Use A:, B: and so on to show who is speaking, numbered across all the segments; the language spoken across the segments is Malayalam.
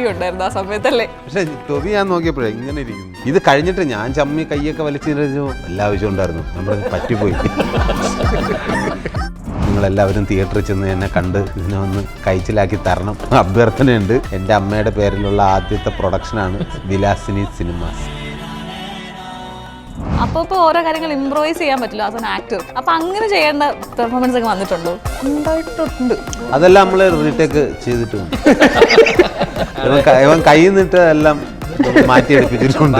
A: ടൊവി ഉണ്ടായിരുന്നു ആ സമയത്തല്ലേ?
B: പക്ഷെ തൊതി ഞാൻ നോക്കിയപ്പോഴേ ഇങ്ങനെ ഇരിക്കുന്നു. ഇത് കഴിഞ്ഞിട്ട് ഞാൻ ചമ്മി കൈയൊക്കെ വലിച്ചു എല്ലാ ആവശ്യം ഉണ്ടായിരുന്നു. നമ്മുടെ പറ്റിപ്പോയി. നിങ്ങളെല്ലാവരും തിയേറ്ററിൽ ചെന്ന് എന്നെ കണ്ട് ഇതിനെ ഒന്ന് കഴിച്ചിലാക്കി തരണം. അഭ്യർത്ഥനയുണ്ട്. എന്റെ അമ്മയുടെ പേരിലുള്ള ആദ്യത്തെ പ്രൊഡക്ഷനാണ് വിലാസിനി സിനിമാസ്.
A: അപ്പോൾ ഇപ്പോൾ ഓരോ കാര്യങ്ങൾ ഇംപ്രൈസ് ചെയ്യാൻ പറ്റില്ല ആസ് എൻ ആക്ടർ അപ്പോൾ അങ്ങനെ ചെയ്യേണ്ട പെർഫോമൻസ് ഒക്കെ വന്നിട്ടുണ്ടോ? ഉണ്ടായിട്ടുണ്ട്.
B: അതെല്ലാം നമ്മൾ റീടേക്ക് ചെയ്തിട്ടുണ്ട് ഇവൻ കൈ ഇവൻ കയ്യിൽ നിന്നിട്ട് എല്ലാം മാറ്റി എടുപ്പിച്ചിട്ടുണ്ട്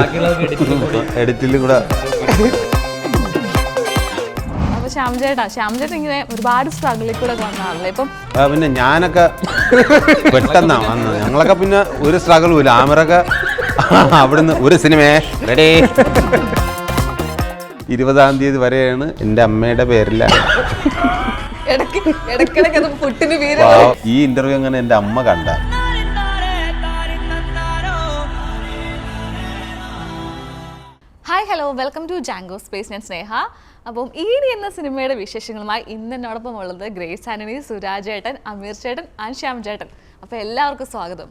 B: എഡിറ്റിൽ കൂടെ.
A: അപ്പോൾ ശ്യാം ചേട്ടാ ശ്യാം ചേട്ടൻ ഇങ്ങനെ ഒരുപാട് സ്ട്രഗിളിൽ കൂടെ ഒക്കെ ഇപ്പം
B: പിന്നെ ഞാനൊക്കെ പെട്ടെന്നാ വന്നത്. ഞങ്ങളൊക്കെ പിന്നെ ഒരു സ്ട്രഗിളും ഇല്ല. ആമറൊക്കെ അവിടുന്ന് ഒരു സിനിമയെ റെഡി ഇരുപതാം തീയതി വരെയാണ് എന്റെ അമ്മയുടെ പേരില.
A: ഇടയ്ക്ക് ഇടയ്ക്കിടയ്ക്ക് അത് പുട്ടിന് പേര്
B: പാവം. ഈ ഇന്റർവ്യൂ അങ്ങനെ എന്റെ അമ്മ കണ്ട?
A: Hello welcome to Jango space ഞാൻ സ്നേഹ അപ്പം ഈ ഡി എന്ന സിനിമയുടെ വിശേഷങ്ങളുമായി ഇന്ന് എന്നോടൊപ്പം ഉള്ളത് ഗ്രേസ് ആന്റണി സുരാജ് ചേട്ടൻ അമീർ ചേട്ടൻ ആൻഡ് ശ്യാം ചേട്ടൻ. അപ്പോൾ എല്ലാവർക്കും സ്വാഗതം.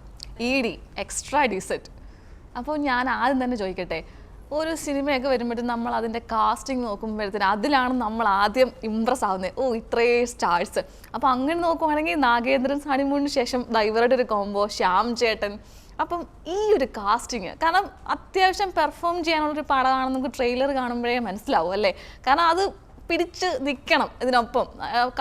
A: ഡി എക്സ്ട്രാ ഡീസെറ്റ് അപ്പോൾ ഞാൻ ആദ്യം തന്നെ ചോദിക്കട്ടെ ഒരു സിനിമയൊക്കെ വരുമ്പോഴത്തേക്കും നമ്മൾ അതിന്റെ കാസ്റ്റിംഗ് നോക്കുമ്പോഴത്തേന് അതിലാണ് നമ്മൾ ആദ്യം ഇമ്പ്രസ് ആവുന്നത്. ഓ ഇത്രേ സ്റ്റാർസ് അപ്പോൾ അങ്ങനെ നോക്കുവാണെങ്കിൽ നാഗേന്ദ്രൻ ഹണിമൂണിന് ശേഷം ഡൈവറുടെ ഒരു കോംബോ ശ്യാം ചേട്ടൻ അപ്പം ഈ ഒരു കാസ്റ്റിങ് കാരണം അത്യാവശ്യം പെർഫോം ചെയ്യാനുള്ളൊരു പടമാണെന്ന് നമുക്ക് ട്രെയിലർ കാണുമ്പോഴേ മനസ്സിലാവും അല്ലേ? കാരണം അത് പിടിച്ച് നിൽക്കണം ഇതിനൊപ്പം.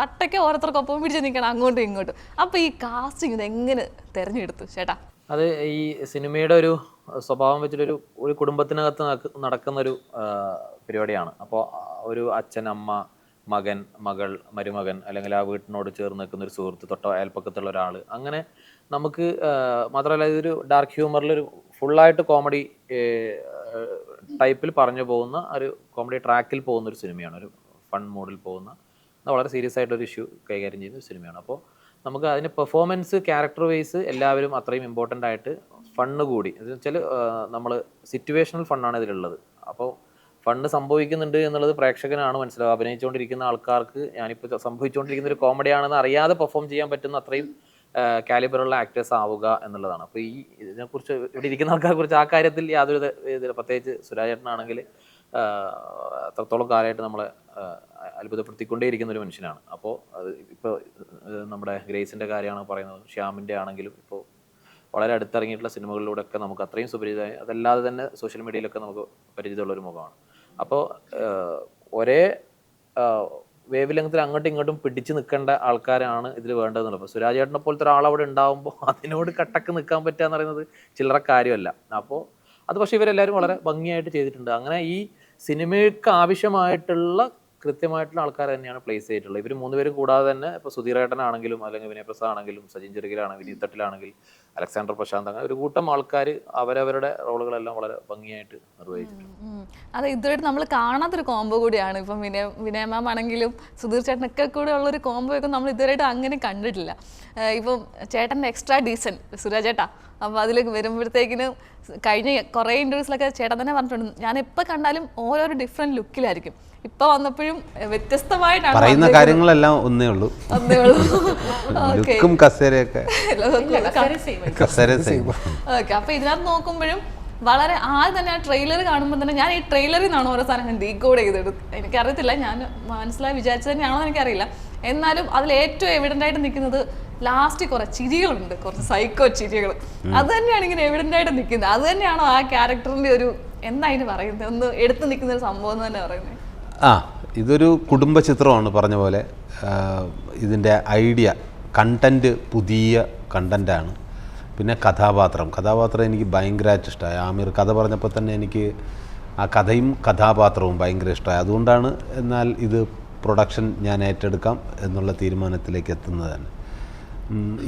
A: കട്ടയ്ക്ക് ഓരോരുത്തർക്കൊപ്പം പിടിച്ച് നിൽക്കണം അങ്ങോട്ടും ഇങ്ങോട്ടും. അപ്പോൾ ഈ കാസ്റ്റിംഗ് ഇത് എങ്ങനെ തിരഞ്ഞെടുത്തു ചേട്ടാ?
C: അത് ഈ സിനിമയുടെ ഒരു സ്വഭാവം വെച്ചിട്ടൊരു ഒരു കുടുംബത്തിനകത്ത് നടക്ക- നടക്കുന്ന ഒരു പരിപാടിയാണ്. അപ്പോൾ ഒരു അച്ഛൻ അമ്മ മകൻ മകൾ മരുമകൻ അല്ലെങ്കിൽ ആ വീട്ടിനോട് ചേർന്ന് നിൽക്കുന്ന ഒരു സുഹൃത്ത് തൊട്ട അയൽപ്പക്കത്തുള്ള ഒരാൾ. അങ്ങനെ നമുക്ക് മാത്രമല്ല ഇതൊരു ഡാർക്ക് ഹ്യൂമറിലൊരു ഫുള്ളായിട്ട് കോമഡി ടൈപ്പിൽ പറഞ്ഞു പോകുന്ന ഒരു കോമഡി ട്രാക്കിൽ പോകുന്ന ഒരു സിനിമയാണ്. ഒരു ഫൺ മോഡിൽ പോകുന്ന വളരെ സീരിയസ് ആയിട്ടൊരു ഇഷ്യൂ കൈകാര്യം ചെയ്യുന്ന ഒരു സിനിമയാണ്. അപ്പോൾ നമുക്ക് അതിന് പെർഫോമൻസ് ക്യാരക്ടർ വൈസ് എല്ലാവരും അത്രയും ഇമ്പോർട്ടന്റ് ആയിട്ട് ഫണ്ണ് കൂടി. എന്ന് വെച്ചാൽ നമ്മൾ സിറ്റുവേഷണൽ ഫണ്ണാണ് ഇതിലുള്ളത്. അപ്പോൾ ഫണ്ട് സംഭവിക്കുന്നുണ്ട് എന്നുള്ളത് പ്രേക്ഷകനാണ് മനസ്സിലാവുക. അഭിനയിച്ചുകൊണ്ടിരിക്കുന്ന ആൾക്കാർക്ക് ഞാനിപ്പോൾ സംഭവിച്ചുകൊണ്ടിരിക്കുന്ന ഒരു കോമഡി ആണെന്ന് അറിയാതെ പെർഫോം ചെയ്യാൻ പറ്റുന്ന അത്രയും കാലിബറുള്ള ആക്ടേഴ്സ് ആവുക എന്നുള്ളതാണ്. അപ്പോൾ ഈ ഇതിനെക്കുറിച്ച് ഇവിടെ ഇരിക്കുന്ന ആൾക്കാരെ കുറിച്ച് ആ കാര്യത്തിൽ യാതൊരു പ്രത്യേകിച്ച് സുരാജേട്ടനാണെങ്കിൽ അത്രത്തോളം കാലമായിട്ട് നമ്മളെ അത്ഭുതപ്പെടുത്തിക്കൊണ്ടേയിരിക്കുന്ന ഒരു മനുഷ്യനാണ്. അപ്പോൾ അത് ഇപ്പോൾ നമ്മുടെ ഗ്രേസിന്റെ കാര്യമാണ് പറയുന്നത്. ശ്യാമിന്റെ ആണെങ്കിലും ഇപ്പോൾ വളരെ അടുത്തിറങ്ങിയിട്ടുള്ള സിനിമകളിലൂടെയൊക്കെ നമുക്ക് അത്രയും സുപരിചിതമായി അതല്ലാതെ തന്നെ സോഷ്യൽ മീഡിയയിലൊക്കെ നമുക്ക് പരിചിതമുള്ള ഒരു മുഖമാണ്. അപ്പോൾ ഒരേ വേവ് ലെങ്ത്തിൽ അങ്ങോട്ടും ഇങ്ങോട്ടും പിടിച്ചു നിൽക്കേണ്ട ആൾക്കാരാണ് ഇതിൽ വേണ്ടതെന്നുള്ളത്. അപ്പോൾ സുരാജേട്ടനെ പോലത്തെ ഒരാൾ അവിടെ ഉണ്ടാവുമ്പോൾ അതിനോട് കട്ടക്ക് നിൽക്കാൻ പറ്റുക എന്ന് പറയുന്നത് ചില്ലറ കാര്യമല്ല. അപ്പോൾ അത് പക്ഷേ ഇവരെല്ലാവരും വളരെ ഭംഗിയായിട്ട് ചെയ്തിട്ടുണ്ട്. അങ്ങനെ ഈ സിനിമയ്ക്ക് ആവശ്യമായിട്ടുള്ള കൃത്യമായിട്ടുള്ള ആൾക്കാർ തന്നെയാണ് പ്ലേസ് ചെയ്തിട്ടുള്ളത്. ഇവർ മൂന്നുപേരും കൂടാതെ തന്നെ ഇപ്പോൾ സുധീർ ഏട്ടനാണെങ്കിലും അല്ലെങ്കിൽ വിനയ പ്രസാദ് ആണെങ്കിലും സജിൻ ചെറുകിലാണെങ്കിലും വിനീത് തട്ടിലാണെങ്കിൽ അലക്സാണ്ടർ പ്രശാന്ത് അങ്ങനെ ഒരു കൂട്ടം ആൾക്കാർ അവരവരുടെ റോളുകളെല്ലാം വളരെ ഭംഗിയായിട്ട് നിർവഹിച്ചിട്ടുണ്ട്.
A: അതെ ഇതുവരെ നമ്മൾ കാണാത്തൊരു കോംബോ കൂടിയാണ്. ഇപ്പം വിനയ വിനയ മാം ആണെങ്കിലും സുധീർ ചേട്ടനൊക്കെ കൂടെ ഉള്ളൊരു കോംബോ ഒക്കെ നമ്മൾ ഇതുവരെയായിട്ട് അങ്ങനെ കണ്ടിട്ടില്ല. ഇപ്പം ചേട്ടന്റെ എക്സ്ട്രാ ഡീസൻ സുരാജ് ചേട്ടാ. അപ്പോൾ അതിലേക്ക് വരുമ്പോഴത്തേക്കിന് കഴിഞ്ഞ കുറേ ഇന്റർവ്യൂസിലൊക്കെ ചേട്ടൻ തന്നെ പറഞ്ഞിട്ടുണ്ട്. ഞാൻ എപ്പോൾ കണ്ടാലും ഓരോരോ ഡിഫറെന്റ് ലുക്കിലായിരിക്കും ഇപ്പൊ വന്നപ്പോഴും വ്യത്യസ്തമായിട്ടാണ്
B: പറയുന്ന കാര്യങ്ങളെല്ലാം ഒന്നേ ഉള്ളൂ.
A: ഒന്നേ ഉള്ളൂ.
B: ലുക്കും കസേരയൊക്കെ.
A: ഓക്കെ അപ്പൊ ഇതിനകത്ത് നോക്കുമ്പോഴും വളരെ ആദ്യം തന്നെ ആ ട്രെയിലർ കാണുമ്പോൾ തന്നെ ഞാൻ ഈ ട്രെയിലറിൽ നിന്നാണ് ഓരോ സാധനങ്ങൾ ഡീകോഡ് ചെയ്തെടുത്ത് എനിക്കറിയത്തില്ല ഞാൻ മനസ്സിലായി വിചാരിച്ചത് തന്നെയാണോ എനിക്കറിയില്ല. എന്നാലും അതിൽ ഏറ്റവും എവിഡന്റ് ആയിട്ട് നിൽക്കുന്നത് ലാസ്റ്റ് കുറെ ചിരികളുണ്ട് കുറച്ച് സൈക്കോ ചിരികൾ. അത് തന്നെയാണ് ഇങ്ങനെ എവിഡന്റ് ആയിട്ട് നിൽക്കുന്നത്. അത് തന്നെയാണോ ആ ക്യാരക്ടറിന്റെ ഒരു എന്താ അതിന് പറയുന്നത്? ഒന്ന് എടുത്തു നിൽക്കുന്ന ഒരു സംഭവം എന്ന് തന്നെ പറയുന്നത്.
B: ആ ഇതൊരു കുടുംബ ചിത്രമാണ് പറഞ്ഞ പോലെ ഇതിന്റെ ഐഡിയ കണ്ടന്റ് പുതിയ കണ്ടന്റാണ് പിന്നെ കഥാപാത്രം. കഥാപാത്രം എനിക്ക് ഭയങ്കരമായിട്ട് ഇഷ്ടമായി ആമിർ കഥ പറഞ്ഞപ്പോൾ തന്നെ എനിക്ക് ആ കഥയും കഥാപാത്രവും ഭയങ്കര ഇഷ്ടമായി അതുകൊണ്ടാണ് എന്നാൽ ഇത് പ്രൊഡക്ഷൻ ഞാൻ ഏറ്റെടുക്കാം എന്നുള്ള തീരുമാനത്തിലേക്ക് എത്തുന്നത് തന്നെ.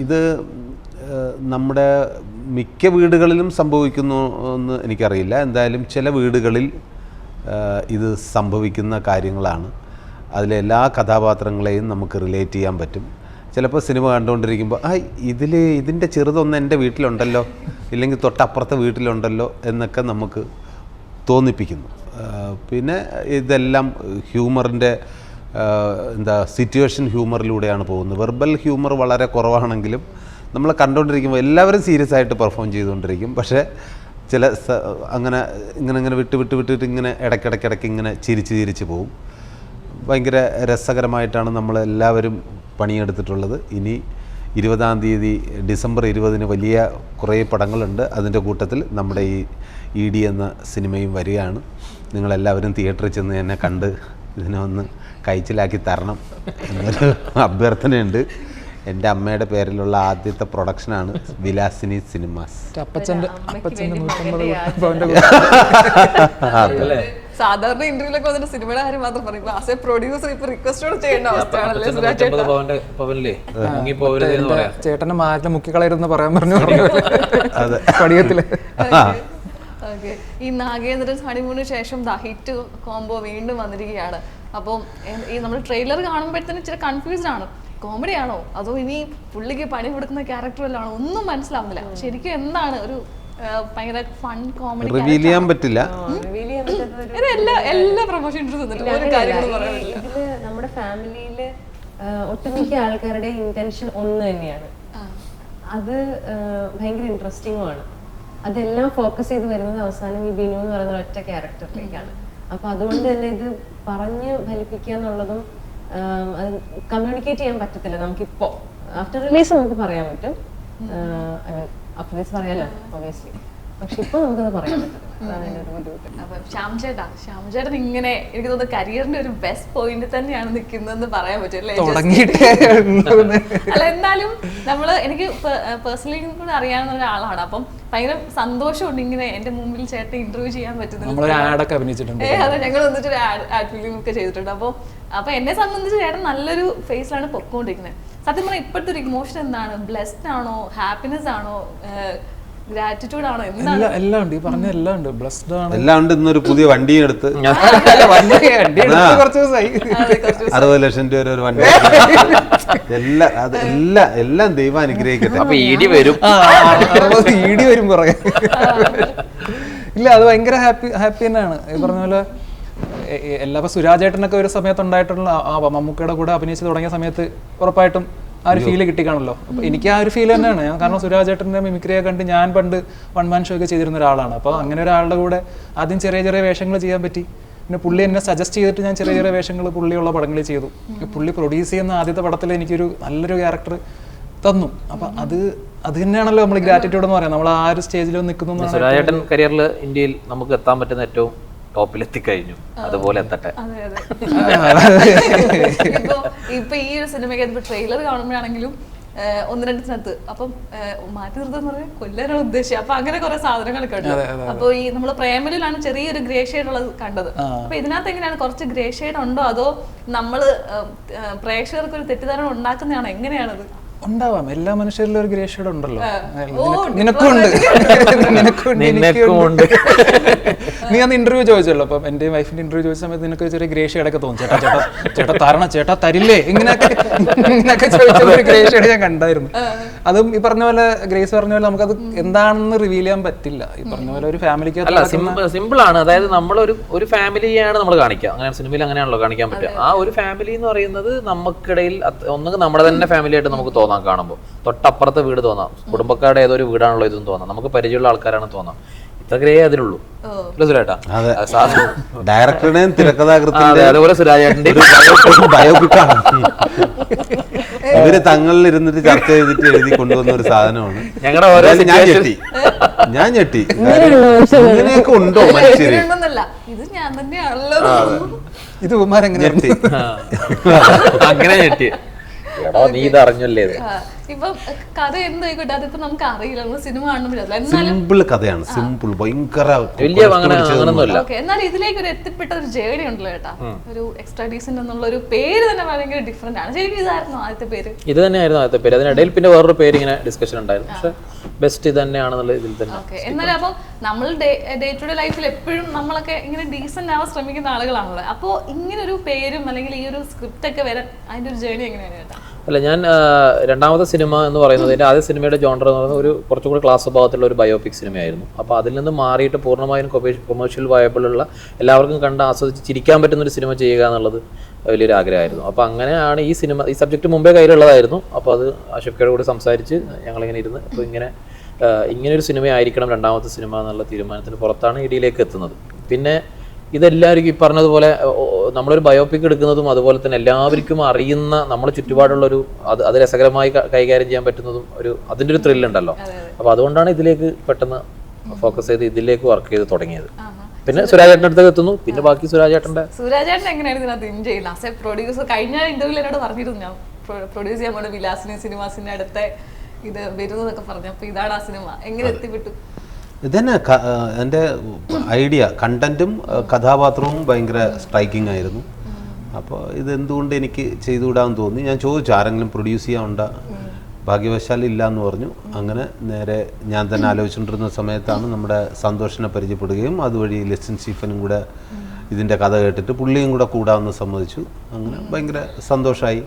B: ഇത് നമ്മുടെ മിക്ക വീടുകളിലും സംഭവിക്കുന്നു എന്ന് എനിക്കറിയില്ല. എന്തായാലും ചില വീടുകളിൽ ഇത് സംഭവിക്കുന്ന കാര്യങ്ങളാണ്. അതിലെ എല്ലാ കഥാപാത്രങ്ങളെയും നമുക്ക് റിലേറ്റ് ചെയ്യാൻ പറ്റും. ചിലപ്പോൾ സിനിമ കണ്ടുകൊണ്ടിരിക്കുമ്പോൾ ആ ഇതിൽ ഇതിന്റെ ചെറുതൊന്ന് എന്റെ വീട്ടിലുണ്ടല്ലോ ഇല്ലെങ്കിൽ തൊട്ടപ്പുറത്തെ വീട്ടിലുണ്ടല്ലോ എന്നൊക്കെ നമുക്ക് തോന്നിപ്പിക്കുന്നു. പിന്നെ ഇതെല്ലാം ഹ്യൂമറിന്റെ എന്താ സിറ്റുവേഷൻ ഹ്യൂമറിലൂടെയാണ് പോകുന്നത്. വെർബൽ ഹ്യൂമർ വളരെ കുറവാണെങ്കിലും നമ്മൾ കണ്ടുകൊണ്ടിരിക്കുമ്പോൾ എല്ലാവരും സീരിയസ് ആയിട്ട് പെർഫോം ചെയ്തുകൊണ്ടിരിക്കും. പക്ഷേ ചില അങ്ങനെ ഇങ്ങനെ ഇങ്ങനെ വിട്ട് വിട്ട് വിട്ടിട്ട് ഇങ്ങനെ ഇടയ്ക്കിടയ്ക്കിടയ്ക്ക് ഇങ്ങനെ ചിരിച്ച് ചിരിച്ച് പോവും. ഭയങ്കര രസകരമായിട്ടാണ് നമ്മൾ എല്ലാവരും പണിയെടുത്തിട്ടുള്ളത്. ഇനി ഇരുപതാം തീയതി ഡിസംബർ ഇരുപതിന് വലിയ കുറേ പടങ്ങളുണ്ട്. അതിന്റെ കൂട്ടത്തിൽ നമ്മുടെ ഈ ഇ ഡി എന്ന സിനിമയും വരികയാണ്. നിങ്ങളെല്ലാവരും തിയേറ്ററിൽ ചെന്ന് എന്നെ കണ്ട് ഇതിനെ ഒന്ന് കഴിച്ചിലാക്കി തരണം എന്നൊരു അഭ്യർത്ഥനയുണ്ട്. എന്റെ അമ്മയുടെ പേരിലുള്ള ആദ്യത്തെ പ്രൊഡക്ഷനാണ് വിലാസിനി സിനിമാസ്.
D: അപ്പച്ചന്റെ അപ്പച്ചന്റെ
A: സാധാരണ ഇന്റർവ്യൂലൊക്കെ വന്നിട്ട് സിനിമയുടെ കാര്യം മാത്രം പറയും. ആസ് എ പ്രൊഡ്യൂസർ ഇപ്പൊ റിക്വസ്റ്റോട് ചെയ്യേണ്ട അവസ്ഥയാണല്ലേ?
C: പറയാം.
D: ചേട്ടന്റെ മാറ്റിൽ മുക്കിക്കളയരുതെന്ന് പറയാൻ പറഞ്ഞു
B: അതെ.
D: പടിയത്തിൽ
A: ഓക്കെ ഈ നാഗേന്ദ്രൻ ഹണിമൂണിന് ശേഷം ദ ഹിറ്റ് കോംബോ വീണ്ടും വന്നിരിക്കുകയാണ്. അപ്പം ഈ നമ്മൾ ട്രെയിലർ കാണുമ്പോഴത്തേനും ഇച്ചിരി കൺഫ്യൂസ്ഡ് ആണ്. കോമഡി ആണോ? അതോ ഇനി പുള്ളിക്ക് പണി കൊടുക്കുന്ന ക്യാരക്ടർ വല്ലതാണോ ഒന്നും മനസ്സിലാവുന്നില്ല. ശരിക്കും എന്താണ് ഒരു ഭയങ്കര ഫൺ കോമഡി
B: റിവീൽ ചെയ്യാൻ പറ്റില്ല.
A: എല്ലാ എല്ലാ പ്രൊമോഷൻ
E: ഇതിൽ നമ്മുടെ ഫാമിലിയിൽ ഒട്ടുമിക്ക ആൾക്കാരുടെ ഇന്റൻഷൻ ഒന്ന് തന്നെയാണ്. അത് ഭയങ്കര ഇൻട്രസ്റ്റിംഗ് ആണ്. അതെല്ലാം ഫോക്കസ് ചെയ്ത് വരുന്നത് അവസാനം ഈ ബിനു എന്ന് പറയുന്ന ഒറ്റ ക്യാരക്ടറിലേക്കാണ് അപ്പൊ അതുകൊണ്ട് തന്നെ ഇത് പറഞ്ഞ് ഫലിപ്പിക്കുക എന്നുള്ളതും കമ്മ്യൂണിക്കേറ്റ് ചെയ്യാൻ പറ്റത്തില്ല നമുക്കിപ്പോ. ആഫ്റ്റർ റിലീസ് നമുക്ക് പറയാൻ പറ്റും. റിലീസ് പറയാലോ? ഒബിയസ്ലി പക്ഷെ ഇപ്പൊ നമുക്കത് പറയാൻ ശ്യാംചേട്ടാ അതാണ് ഒരു ബുദ്ധിമുട്ട്.
A: അപ്പം ശ്യാം ചേട്ടാ ശ്യാം ചേട്ടൻ ഇങ്ങനെ എനിക്ക് തോന്നുന്നു കരിയറിന്റെ ഒരു ബെസ്റ്റ് പോയിന്റ് തന്നെയാണ് നിൽക്കുന്നതെന്ന് പറയാൻ പറ്റും അല്ലേ? എന്നാലും നമ്മൾ എനിക്ക് പേഴ്സണലി കൂടെ അറിയാവുന്ന ഒരാളാണ്. അപ്പം ഭയങ്കര സന്തോഷമുണ്ട് ഇങ്ങനെ എന്റെ മുമ്പിൽ ചേട്ടൻ ഇന്റർവ്യൂ ചെയ്യാൻ പറ്റുന്നത്. ഏ അതെ ഞങ്ങൾ വന്നിട്ട് ഒരു ആഡ് ഫിലിം ഒക്കെ ചെയ്തിട്ടുണ്ട്. അപ്പോൾ അപ്പൊ എന്നെ സംബന്ധിച്ച് ചേട്ടൻ നല്ലൊരു ഫേസിലാണ് പൊക്കോണ്ടിരിക്കുന്നത് സത്യം പറഞ്ഞാൽ ഇപ്പോഴത്തെ ഒരു ഇമോഷൻ എന്താണ്? ബ്ലെസ്ഡ് ആണോ? ഹാപ്പിനെസ് ആണോ? ഗ്രാറ്റിറ്റ്യൂഡ് ആണോ? എന്താണ്?
D: എല്ലാം എല്ലാം ഉണ്ട്. ഈ പറഞ്ഞ എല്ലാം ഉണ്ട്. ബ്ലസ്ഡ് ആണ്.
B: എല്ലാം ഉണ്ട്. ഇന്നൊരു പുതിയ വണ്ടിയും എടുത്ത്. അറുപത് ലക്ഷം രൂപ ഒരു വണ്ടി എല്ലാം അത് എല്ലാം എല്ലാം ദൈവം അനുഗ്രഹിക്കട്ടെ.
C: അപ്പൊ ഇടി വരും.
D: ഇടി വരും പുറകെ. ഇല്ല അത് ഭയങ്കര ഹാപ്പി ഹാപ്പി തന്നെയാണ്. ഈ പറഞ്ഞ പോലെ എല്ലാ സുരാജേട്ടനൊക്കെ ഒരു സമയത്ത് ഉണ്ടായിട്ടുള്ള ആ മമ്മൂക്കയുടെ കൂടെ അഭിനയിച്ച് തുടങ്ങിയ സമയത്ത് ഉറപ്പായിട്ടും ആ ഒരു ഫീൽ കിട്ടിക്കാണല്ലോ. അപ്പൊ എനിക്ക് ആ ഒരു ഫീൽ തന്നെയാണ്. ഞാൻ കാരണം സുരാജേട്ടന്റെ മിമിക്രിയെ കണ്ട് ഞാൻ പണ്ട് വൺ മാൻ ഷോ ഒക്കെ ചെയ്തിരുന്ന ഒരാളാണ്. അപ്പോൾ അങ്ങനെ ഒരാളുടെ കൂടെ ആദ്യം ചെറിയ ചെറിയ വേഷങ്ങൾ ചെയ്യാൻ പറ്റി. പിന്നെ പുള്ളി എന്നെ സജസ്റ്റ് ചെയ്തിട്ട് ഞാൻ ചെറിയ ചെറിയ വേഷങ്ങൾ പുള്ളിയുള്ള പടങ്ങളിൽ ചെയ്തു. പുള്ളി പ്രൊഡ്യൂസ് ചെയ്യുന്ന ആദ്യത്തെ പടത്തിൽ എനിക്കൊരു നല്ലൊരു ക്യാരക്ടർ തന്നു. അപ്പൊ അത് അത് തന്നെയാണല്ലോ നമ്മൾ ഗ്രാറ്റിറ്റ്യൂഡ് എന്ന് പറയാം നമ്മൾ ആ ഒരു സ്റ്റേജിൽ നിൽക്കുന്നു
C: സുരാജേട്ടൻ കരിയറിൽ ഇന്ത്യയിൽ നമുക്ക് എത്താൻ പറ്റുന്ന ഏറ്റവും ടോപ്പിൽ എത്തിക്കഴിഞ്ഞു അതുപോലെ എത്തട്ടെ.
A: ഇപ്പൊ ഈ ഒരു സിനിമയ്ക്ക് ഇപ്പൊ ട്രെയിലർ കാണുമ്പോഴാണെങ്കിലും ഒന്ന് രണ്ട് സ്ഥലത്ത്. അപ്പം മാറ്റി നിർത്തുന്ന പറയാൻ കൊല്ലാനാണ് ഉദ്ദേശിച്ചത് അപ്പൊ അങ്ങനെ കുറെ സാധനങ്ങളൊക്കെ ഉണ്ട് അപ്പൊ ഈ നമ്മൾ പ്രേമലിലാണ് ചെറിയൊരു ഗ്രേ ഷെയ്ഡ് ഉള്ളത് കണ്ടത് അപ്പൊ ഇതിനകത്ത് എങ്ങനെയാണ്? കുറച്ച് ഗ്രേ ഷെയ്ഡ് ഉണ്ടോ? അതോ നമ്മൾ പ്രേക്ഷകർക്ക് ഒരു തെറ്റിദ്ധാരണ ഉണ്ടാക്കുന്നതാണോ? എങ്ങനെയാണത്?
D: ഉണ്ടാവാം. എല്ലാ മനുഷ്യരിലും ഒരു ഗ്രേ ഷെയ്ഡ് ഉണ്ടല്ലോ. നിനക്കുണ്ട്. നിനക്കുണ്ട് നിനക്കും ഉണ്ട്.
C: നിനക്കും
D: നീ അന്ന് ഇന്റർവ്യൂ ചോദിച്ചല്ലോ അപ്പം എന്റെ വൈഫിന്റെ ഇന്റർവ്യൂ ചോദിച്ച സമയത്ത് നിനക്ക് ചെറിയ ഗ്രേ ഷെയ്ഡ് ഒക്കെ തോന്നും. ചേട്ടാ ചേട്ടാ ചേട്ടാ തരണ ചേട്ടാ തരില്ലേ? ഇങ്ങനെയൊക്കെ ഇങ്ങനെയൊക്കെ ചോദിച്ച ഒരു ഗ്രേ ഷെയ്ഡ് ഞാൻ കണ്ടായിരുന്നു. അതും ഈ പറഞ്ഞ പോലെ ഗ്രേസ് പറഞ്ഞ പോലെ നമുക്കത് എന്താണെന്ന് റിവീൽ ചെയ്യാൻ പറ്റില്ല. ഈ പറഞ്ഞ പോലെ ഒരു ഫാമിലിക്ക്
C: അല്ല സിമ്പിൾ ആണ്. അതായത് നമ്മൾ ഒരു ഒരു ഫാമിലിയാണ് നമ്മൾ കാണിക്കുക. അങ്ങനെ സിനിമയിൽ അങ്ങനെയാണല്ലോ കാണിക്കാൻ പറ്റുക. ആ ഒരു ഫാമിലി എന്ന് പറയുന്നത് നമുക്കിടയിൽ അത് ഒന്നുകിൽ നമ്മുടെ തന്നെ ഫാമിലി ആയിട്ട് നമുക്ക് തോന്നാം. കാണുമ്പോൾ തൊട്ടപ്പുറത്തെ വീട് തോന്നാം. കുടുംബക്കാരുടെ ഏതൊരു വീടാണല്ലോ ഇതെന്ന് തോന്നാം. നമുക്ക് പരിചയമുള്ള ആൾക്കാരാണ് തോന്നാം. ഇത്രയേ അതിലുള്ളൂ.
B: ഡയറക്ടറുടെയും തിരക്കഥാകൃത്തിന്റെ
C: അതുപോലെ
B: ബയോപിക്കാണ് ഇവർ തങ്ങളിൽ ഇരുന്നിട്ട് ചർച്ച ചെയ്തിട്ട് എഴുതി കൊണ്ടുവന്ന ഒരു സാധനമാണ്.
C: ഞങ്ങളുടെ
B: ഞാൻ ഞെട്ടി. ഞാൻ ഞെട്ടി. ഇങ്ങനെയൊക്കെ ഉണ്ടോ മനുഷ്യര്?
A: ഇത് ഞാൻ തന്നെയാണല്ലോ.
D: ഇത് ഉമാരെങ്ങനെ
C: അങ്ങനെ ഞെട്ടി. എടോ നീ ഇത് അറിഞ്ഞല്ലേ ഇത്?
A: ഇപ്പൊ കഥ എന്തായിക്കോട്ടെ അതിപ്പോ നമുക്ക് അറിയില്ല നമ്മൾ സിനിമ കാണുമ്പോഴല്ല എന്നാലും
B: സിമ്പിൾ കഥയാണ് സിമ്പിൾ ഭയങ്കര
C: വലിയ അങ്ങനെ അങ്ങനൊന്നുമില്ല.
A: ഓക്കെ എന്നാൽ ഇതിലേക്ക് ഒരു എത്തിപ്പെട്ട ഒരു ജേണി ഉണ്ടല്ലോ ഒരു എക്സ്ട്രാ ഡീസന്റ് എന്നുള്ള ഒരു പേര് തന്നെ ഭയങ്കര ഡിഫറെന്റ് ആണ്. ശരിക്കും ഇതായിരുന്നു ആദ്യത്തെ പേര്.
C: ഇത് തന്നെയായിരുന്നു ആദ്യത്തെ പേര്. അതിനിടയിൽ പിന്നെ വേറൊരു പേര് ഇങ്ങനെ ഡിസ്കഷൻ ഉണ്ടായിരുന്നു. പക്ഷെ ബെസ്റ്റ് ഇത് തന്നെയാണെന്നുള്ള ഇതിൽ തന്നെ
A: ഓക്കെ എന്നാലും അപ്പോൾ നമ്മൾ ഡേ ടു ഡേ ലൈഫിൽ എപ്പോഴും നമ്മളൊക്കെ ഇങ്ങനെ ഡീസന്റ് ആവാൻ ശ്രമിക്കുന്ന ആളുകളാണല്ലോ. അപ്പോൾ ഇങ്ങനെ ഒരു പേരും അല്ലെങ്കിൽ ഈ ഒരു സ്ക്രിപ്റ്റ് ഒക്കെ വരാൻ അതിന്റെ ഒരു ജേണി എങ്ങനെയാണ് ചേട്ടാ
C: അല്ല ഞാൻ രണ്ടാമത്തെ സിനിമ എന്ന് പറയുന്നത് എന്റെ ആദ്യ സിനിമയുടെ ജോണ്ടർ എന്ന് പറയുന്നത് ഒരു കുറച്ചുകൂടി ക്ലാസ് സ്വഭാവത്തിലുള്ള ഒരു ബയോപിക് സിനിമയായിരുന്നു. അപ്പോൾ അതിൽ നിന്ന് മാറിയിട്ട് പൂർണമായും കൊമേഴ്ഷ്യൽ വയബിളുള്ള എല്ലാവർക്കും കണ്ട് ആസ്വദിച്ച് ചിരിക്കാൻ പറ്റുന്ന ഒരു സിനിമ ചെയ്യുക എന്നുള്ളത് വലിയൊരു ആഗ്രഹമായിരുന്നു. അപ്പോൾ അങ്ങനെയാണ് ഈ സിനിമ ഈ സബ്ജക്റ്റ് മുമ്പേ കയ്യിലുള്ളതായിരുന്നു. അപ്പോൾ അത് അഷഫ്കയുടെ കൂടെ സംസാരിച്ച് ഞങ്ങളിങ്ങനെ ഇരുന്ന് അപ്പോൾ ഇങ്ങനെ ഇങ്ങനൊരു സിനിമയായിരിക്കണം രണ്ടാമത്തെ സിനിമ എന്നുള്ള തീരുമാനത്തിന് പുറത്താണ് ഇടിയിലേക്ക് എത്തുന്നത്. പിന്നെ ഇതെല്ലാവർക്കും ഈ പറഞ്ഞതുപോലെ നമ്മളൊരു ബയോപിക് എടുക്കുന്നതും അതുപോലെ തന്നെ എല്ലാവർക്കും അറിയുന്ന നമ്മുടെ ചുറ്റുപാടുള്ളൊരു അത് അത് രസകരമായി കൈകാര്യം ചെയ്യാൻ പറ്റുന്നതും ഒരു അതിന്റെ ഒരു ത്രില്ലുണ്ടല്ലോ അപ്പോൾ അതുകൊണ്ടാണ് ഇതിലേക്ക് പെട്ടെന്ന് ഫോക്കസ് ചെയ്ത് ഇതിലേക്ക് വർക്ക് ചെയ്ത് തുടങ്ങിയത്. പിന്നെ സുരാജേട്ടന്റെ അടുത്തേക്ക് എത്തുന്നു. പിന്നെ ബാക്കി സുരാജേട്ടന്റെ?
A: സുരാജേട്ടൻ എങ്ങനെയായിരുന്നു ഇതിനകത്ത് ചെയ്യുന്നത്? ആസ് എ പ്രൊഡ്യൂസർ കഴിഞ്ഞ ഇന്റർവ്യൂവിൽ എന്നോട് പറഞ്ഞിരുന്നു ഞാൻ. പ്രൊഡ്യൂസ് ചെയ്യാൻ പോണ വിലാസിനി സിനിമാസിന്റെ അടുത്ത ഇത് വരുന്നതൊക്കെ പറഞ്ഞു. അപ്പോൾ ഇതാണ് ആ സിനിമ. എങ്ങനെ എത്തിപ്പെട്ടു?
B: ഇതന്നെ എന്റെ ഐഡിയ കണ്ടന്റും ആ, കഥാപാത്രവും ഭയങ്കര സ്ട്രൈക്കിംഗ് ആയിരുന്നു. അപ്പോൾ ഇതെന്തുകൊണ്ട് എനിക്ക് ചെയ്തുവിടാമെന്ന് തോന്നി. ഞാൻ ചോദിച്ചു ആരെങ്കിലും പ്രൊഡ്യൂസ് ചെയ്യാനുണ്ട? ഭാഗ്യവശാൽ ഇല്ല എന്ന് പറഞ്ഞു അങ്ങനെ നേരെ ഞാൻ തന്നെ ആലോചിച്ചുകൊണ്ടിരുന്ന സമയത്താണ് നമ്മുടെ സന്തോഷിനെ പരിചയപ്പെടുകയും അതുവഴി ലെസൻ സ്റ്റീഫനും കൂടെ ഇതിന്റെ കഥ കേട്ടിട്ട് പുള്ളിയും കൂടെ കൂടാമെന്ന് സമ്മതിച്ചു. അങ്ങനെ ഭയങ്കര സന്തോഷമായി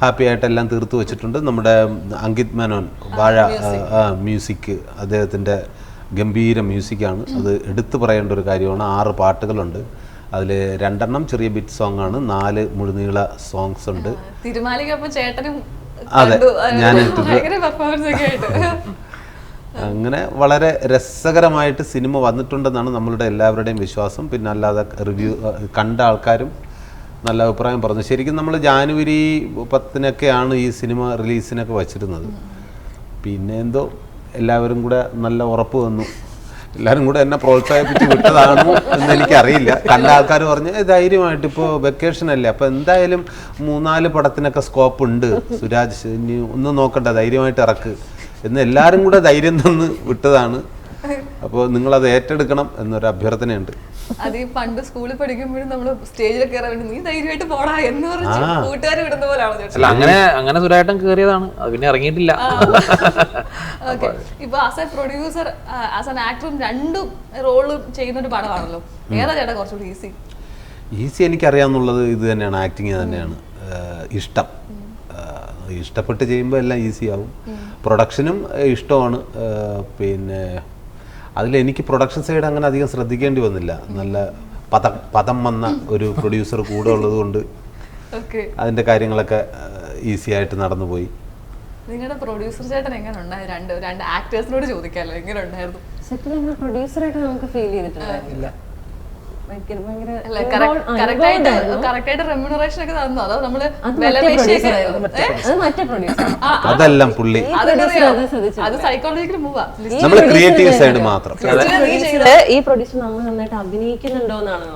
B: ഹാപ്പി ആയിട്ട് എല്ലാം തീർത്തു വെച്ചിട്ടുണ്ട്. നമ്മുടെ അങ്കിത് മേനോൻ വാഴ മ്യൂസിക് അദ്ദേഹത്തിന്റെ ഗംഭീര മ്യൂസിക്കാണ്. അത് എടുത്തു പറയേണ്ട ഒരു കാര്യമാണ്. ആറ് പാട്ടുകളുണ്ട്. അതിൽ രണ്ടെണ്ണം ചെറിയ ബിറ്റ് സോങ് ആണ് നാല് മുഴുനീള സോങ്സ് ഉണ്ട്. അതെ. ഞാൻ അങ്ങനെ വളരെ രസകരമായിട്ട് സിനിമ വന്നിട്ടുണ്ടെന്നാണ് നമ്മളുടെ എല്ലാവരുടെയും വിശ്വാസം. പിന്നെ അല്ലാതെ റിവ്യൂ കണ്ട ആൾക്കാരും നല്ല അഭിപ്രായം പറഞ്ഞു. ശരിക്കും നമ്മൾ ജാനുവരി പത്തിനൊക്കെയാണ് ഈ സിനിമ റിലീസിനൊക്കെ വച്ചിരുന്നത്. പിന്നെ എന്തോ എല്ലാവരും കൂടെ നല്ല ഉറപ്പ് തന്നു എല്ലാവരും കൂടെ എന്നെ പ്രോത്സാഹിപ്പിച്ച് വിട്ടതാണോ എന്ന് എനിക്കറിയില്ല. കണ്ട ആൾക്കാർ പറഞ്ഞ് ധൈര്യമായിട്ട് ഇപ്പോൾ വെക്കേഷൻ അല്ലേ? അപ്പോൾ എന്തായാലും മൂന്നാൽ പടത്തിനൊക്കെ സ്കോപ്പ് ഉണ്ട്. സുരാജ് ഇനി ഒന്നും നോക്കണ്ട ധൈര്യമായിട്ട് ഇറക്ക്. എന്ന് എല്ലാവരും കൂടെ ധൈര്യം തന്ന് വിട്ടതാണ്. അപ്പോൾ നിങ്ങളത് ഏറ്റെടുക്കണം എന്നൊരു അഭ്യർത്ഥനയുണ്ട്.
A: അത് ഈ പണ്ട് സ്കൂളിൽ പഠിക്കുമ്പോഴും നമ്മൾ സ്റ്റേജിൽ കയറാൻ വേണ്ടി നീ ധൈര്യമായിട്ട് പോടാ എന്ന് പറഞ്ഞ് കൂട്ടുകാർ വിടുന്ന പോലെയാണോ
C: അല്ല അങ്ങനെ അങ്ങനെ സുരായിട്ടും കയറിയതാണ് അത് പിന്നെ ഇറങ്ങിയിട്ടില്ല.
A: ഓക്കെ. ഇപ്പൊ as a producer as an ആക്ടറും രണ്ടും റോളും ചെയ്യുന്ന ഒരു പടമാണല്ലോ ഏതാ ചേട്ടാ കുറച്ചുകൂടി ഈസി
B: ഈസി എനിക്കറിയാമെന്നുള്ളത് ഇത് തന്നെയാണ് ആക്ടിങ് തന്നെയാണ്. ഇഷ്ടം. ഇഷ്ടപ്പെട്ട് ചെയ്യുമ്പോൾ എല്ലാം ഈസി ആവും. പ്രൊഡക്ഷനും ഇഷ്ടമാണ്. പിന്നെ അതിൽ എനിക്ക് പ്രൊഡക്ഷൻ സൈഡ് അങ്ങനെ അധികം ശ്രദ്ധിക്കേണ്ടി വന്നില്ല. നല്ല പദം പദം വന്ന ഒരു പ്രൊഡ്യൂസർ കൂടെ ഉള്ളത് കൊണ്ട്
A: ഓക്കെ
B: അതിന്റെ കാര്യങ്ങളൊക്കെ ഈസി ആയിട്ട് നടന്നുപോയി.
A: നിങ്ങളുടെ പ്രൊഡ്യൂസർ ചേട്ടൻ എങ്ങനെ ഉണ്ടായിരുന്നു രണ്ട് രണ്ട് ആക്ടേഴ്സിനോട് ചോദിക്കാമല്ലോ എങ്ങനെ ഉണ്ടായിരുന്നു?
E: സെറ്റിൽ പ്രൊഡ്യൂസറായിട്ട് നമുക്ക് ഫീൽ ചെയ്തിട്ടുണ്ടായിരുന്നില്ല.
B: അതെല്ലാം പുള്ളി. നമ്മൾ ക്രിയേറ്റീവ് സൈഡ് മാത്രം.
E: ഈ പ്രൊഡ്യൂസർ നമ്മൾ നന്നായിട്ട് അഭിനയിക്കുന്നുണ്ടോ എന്നാണ്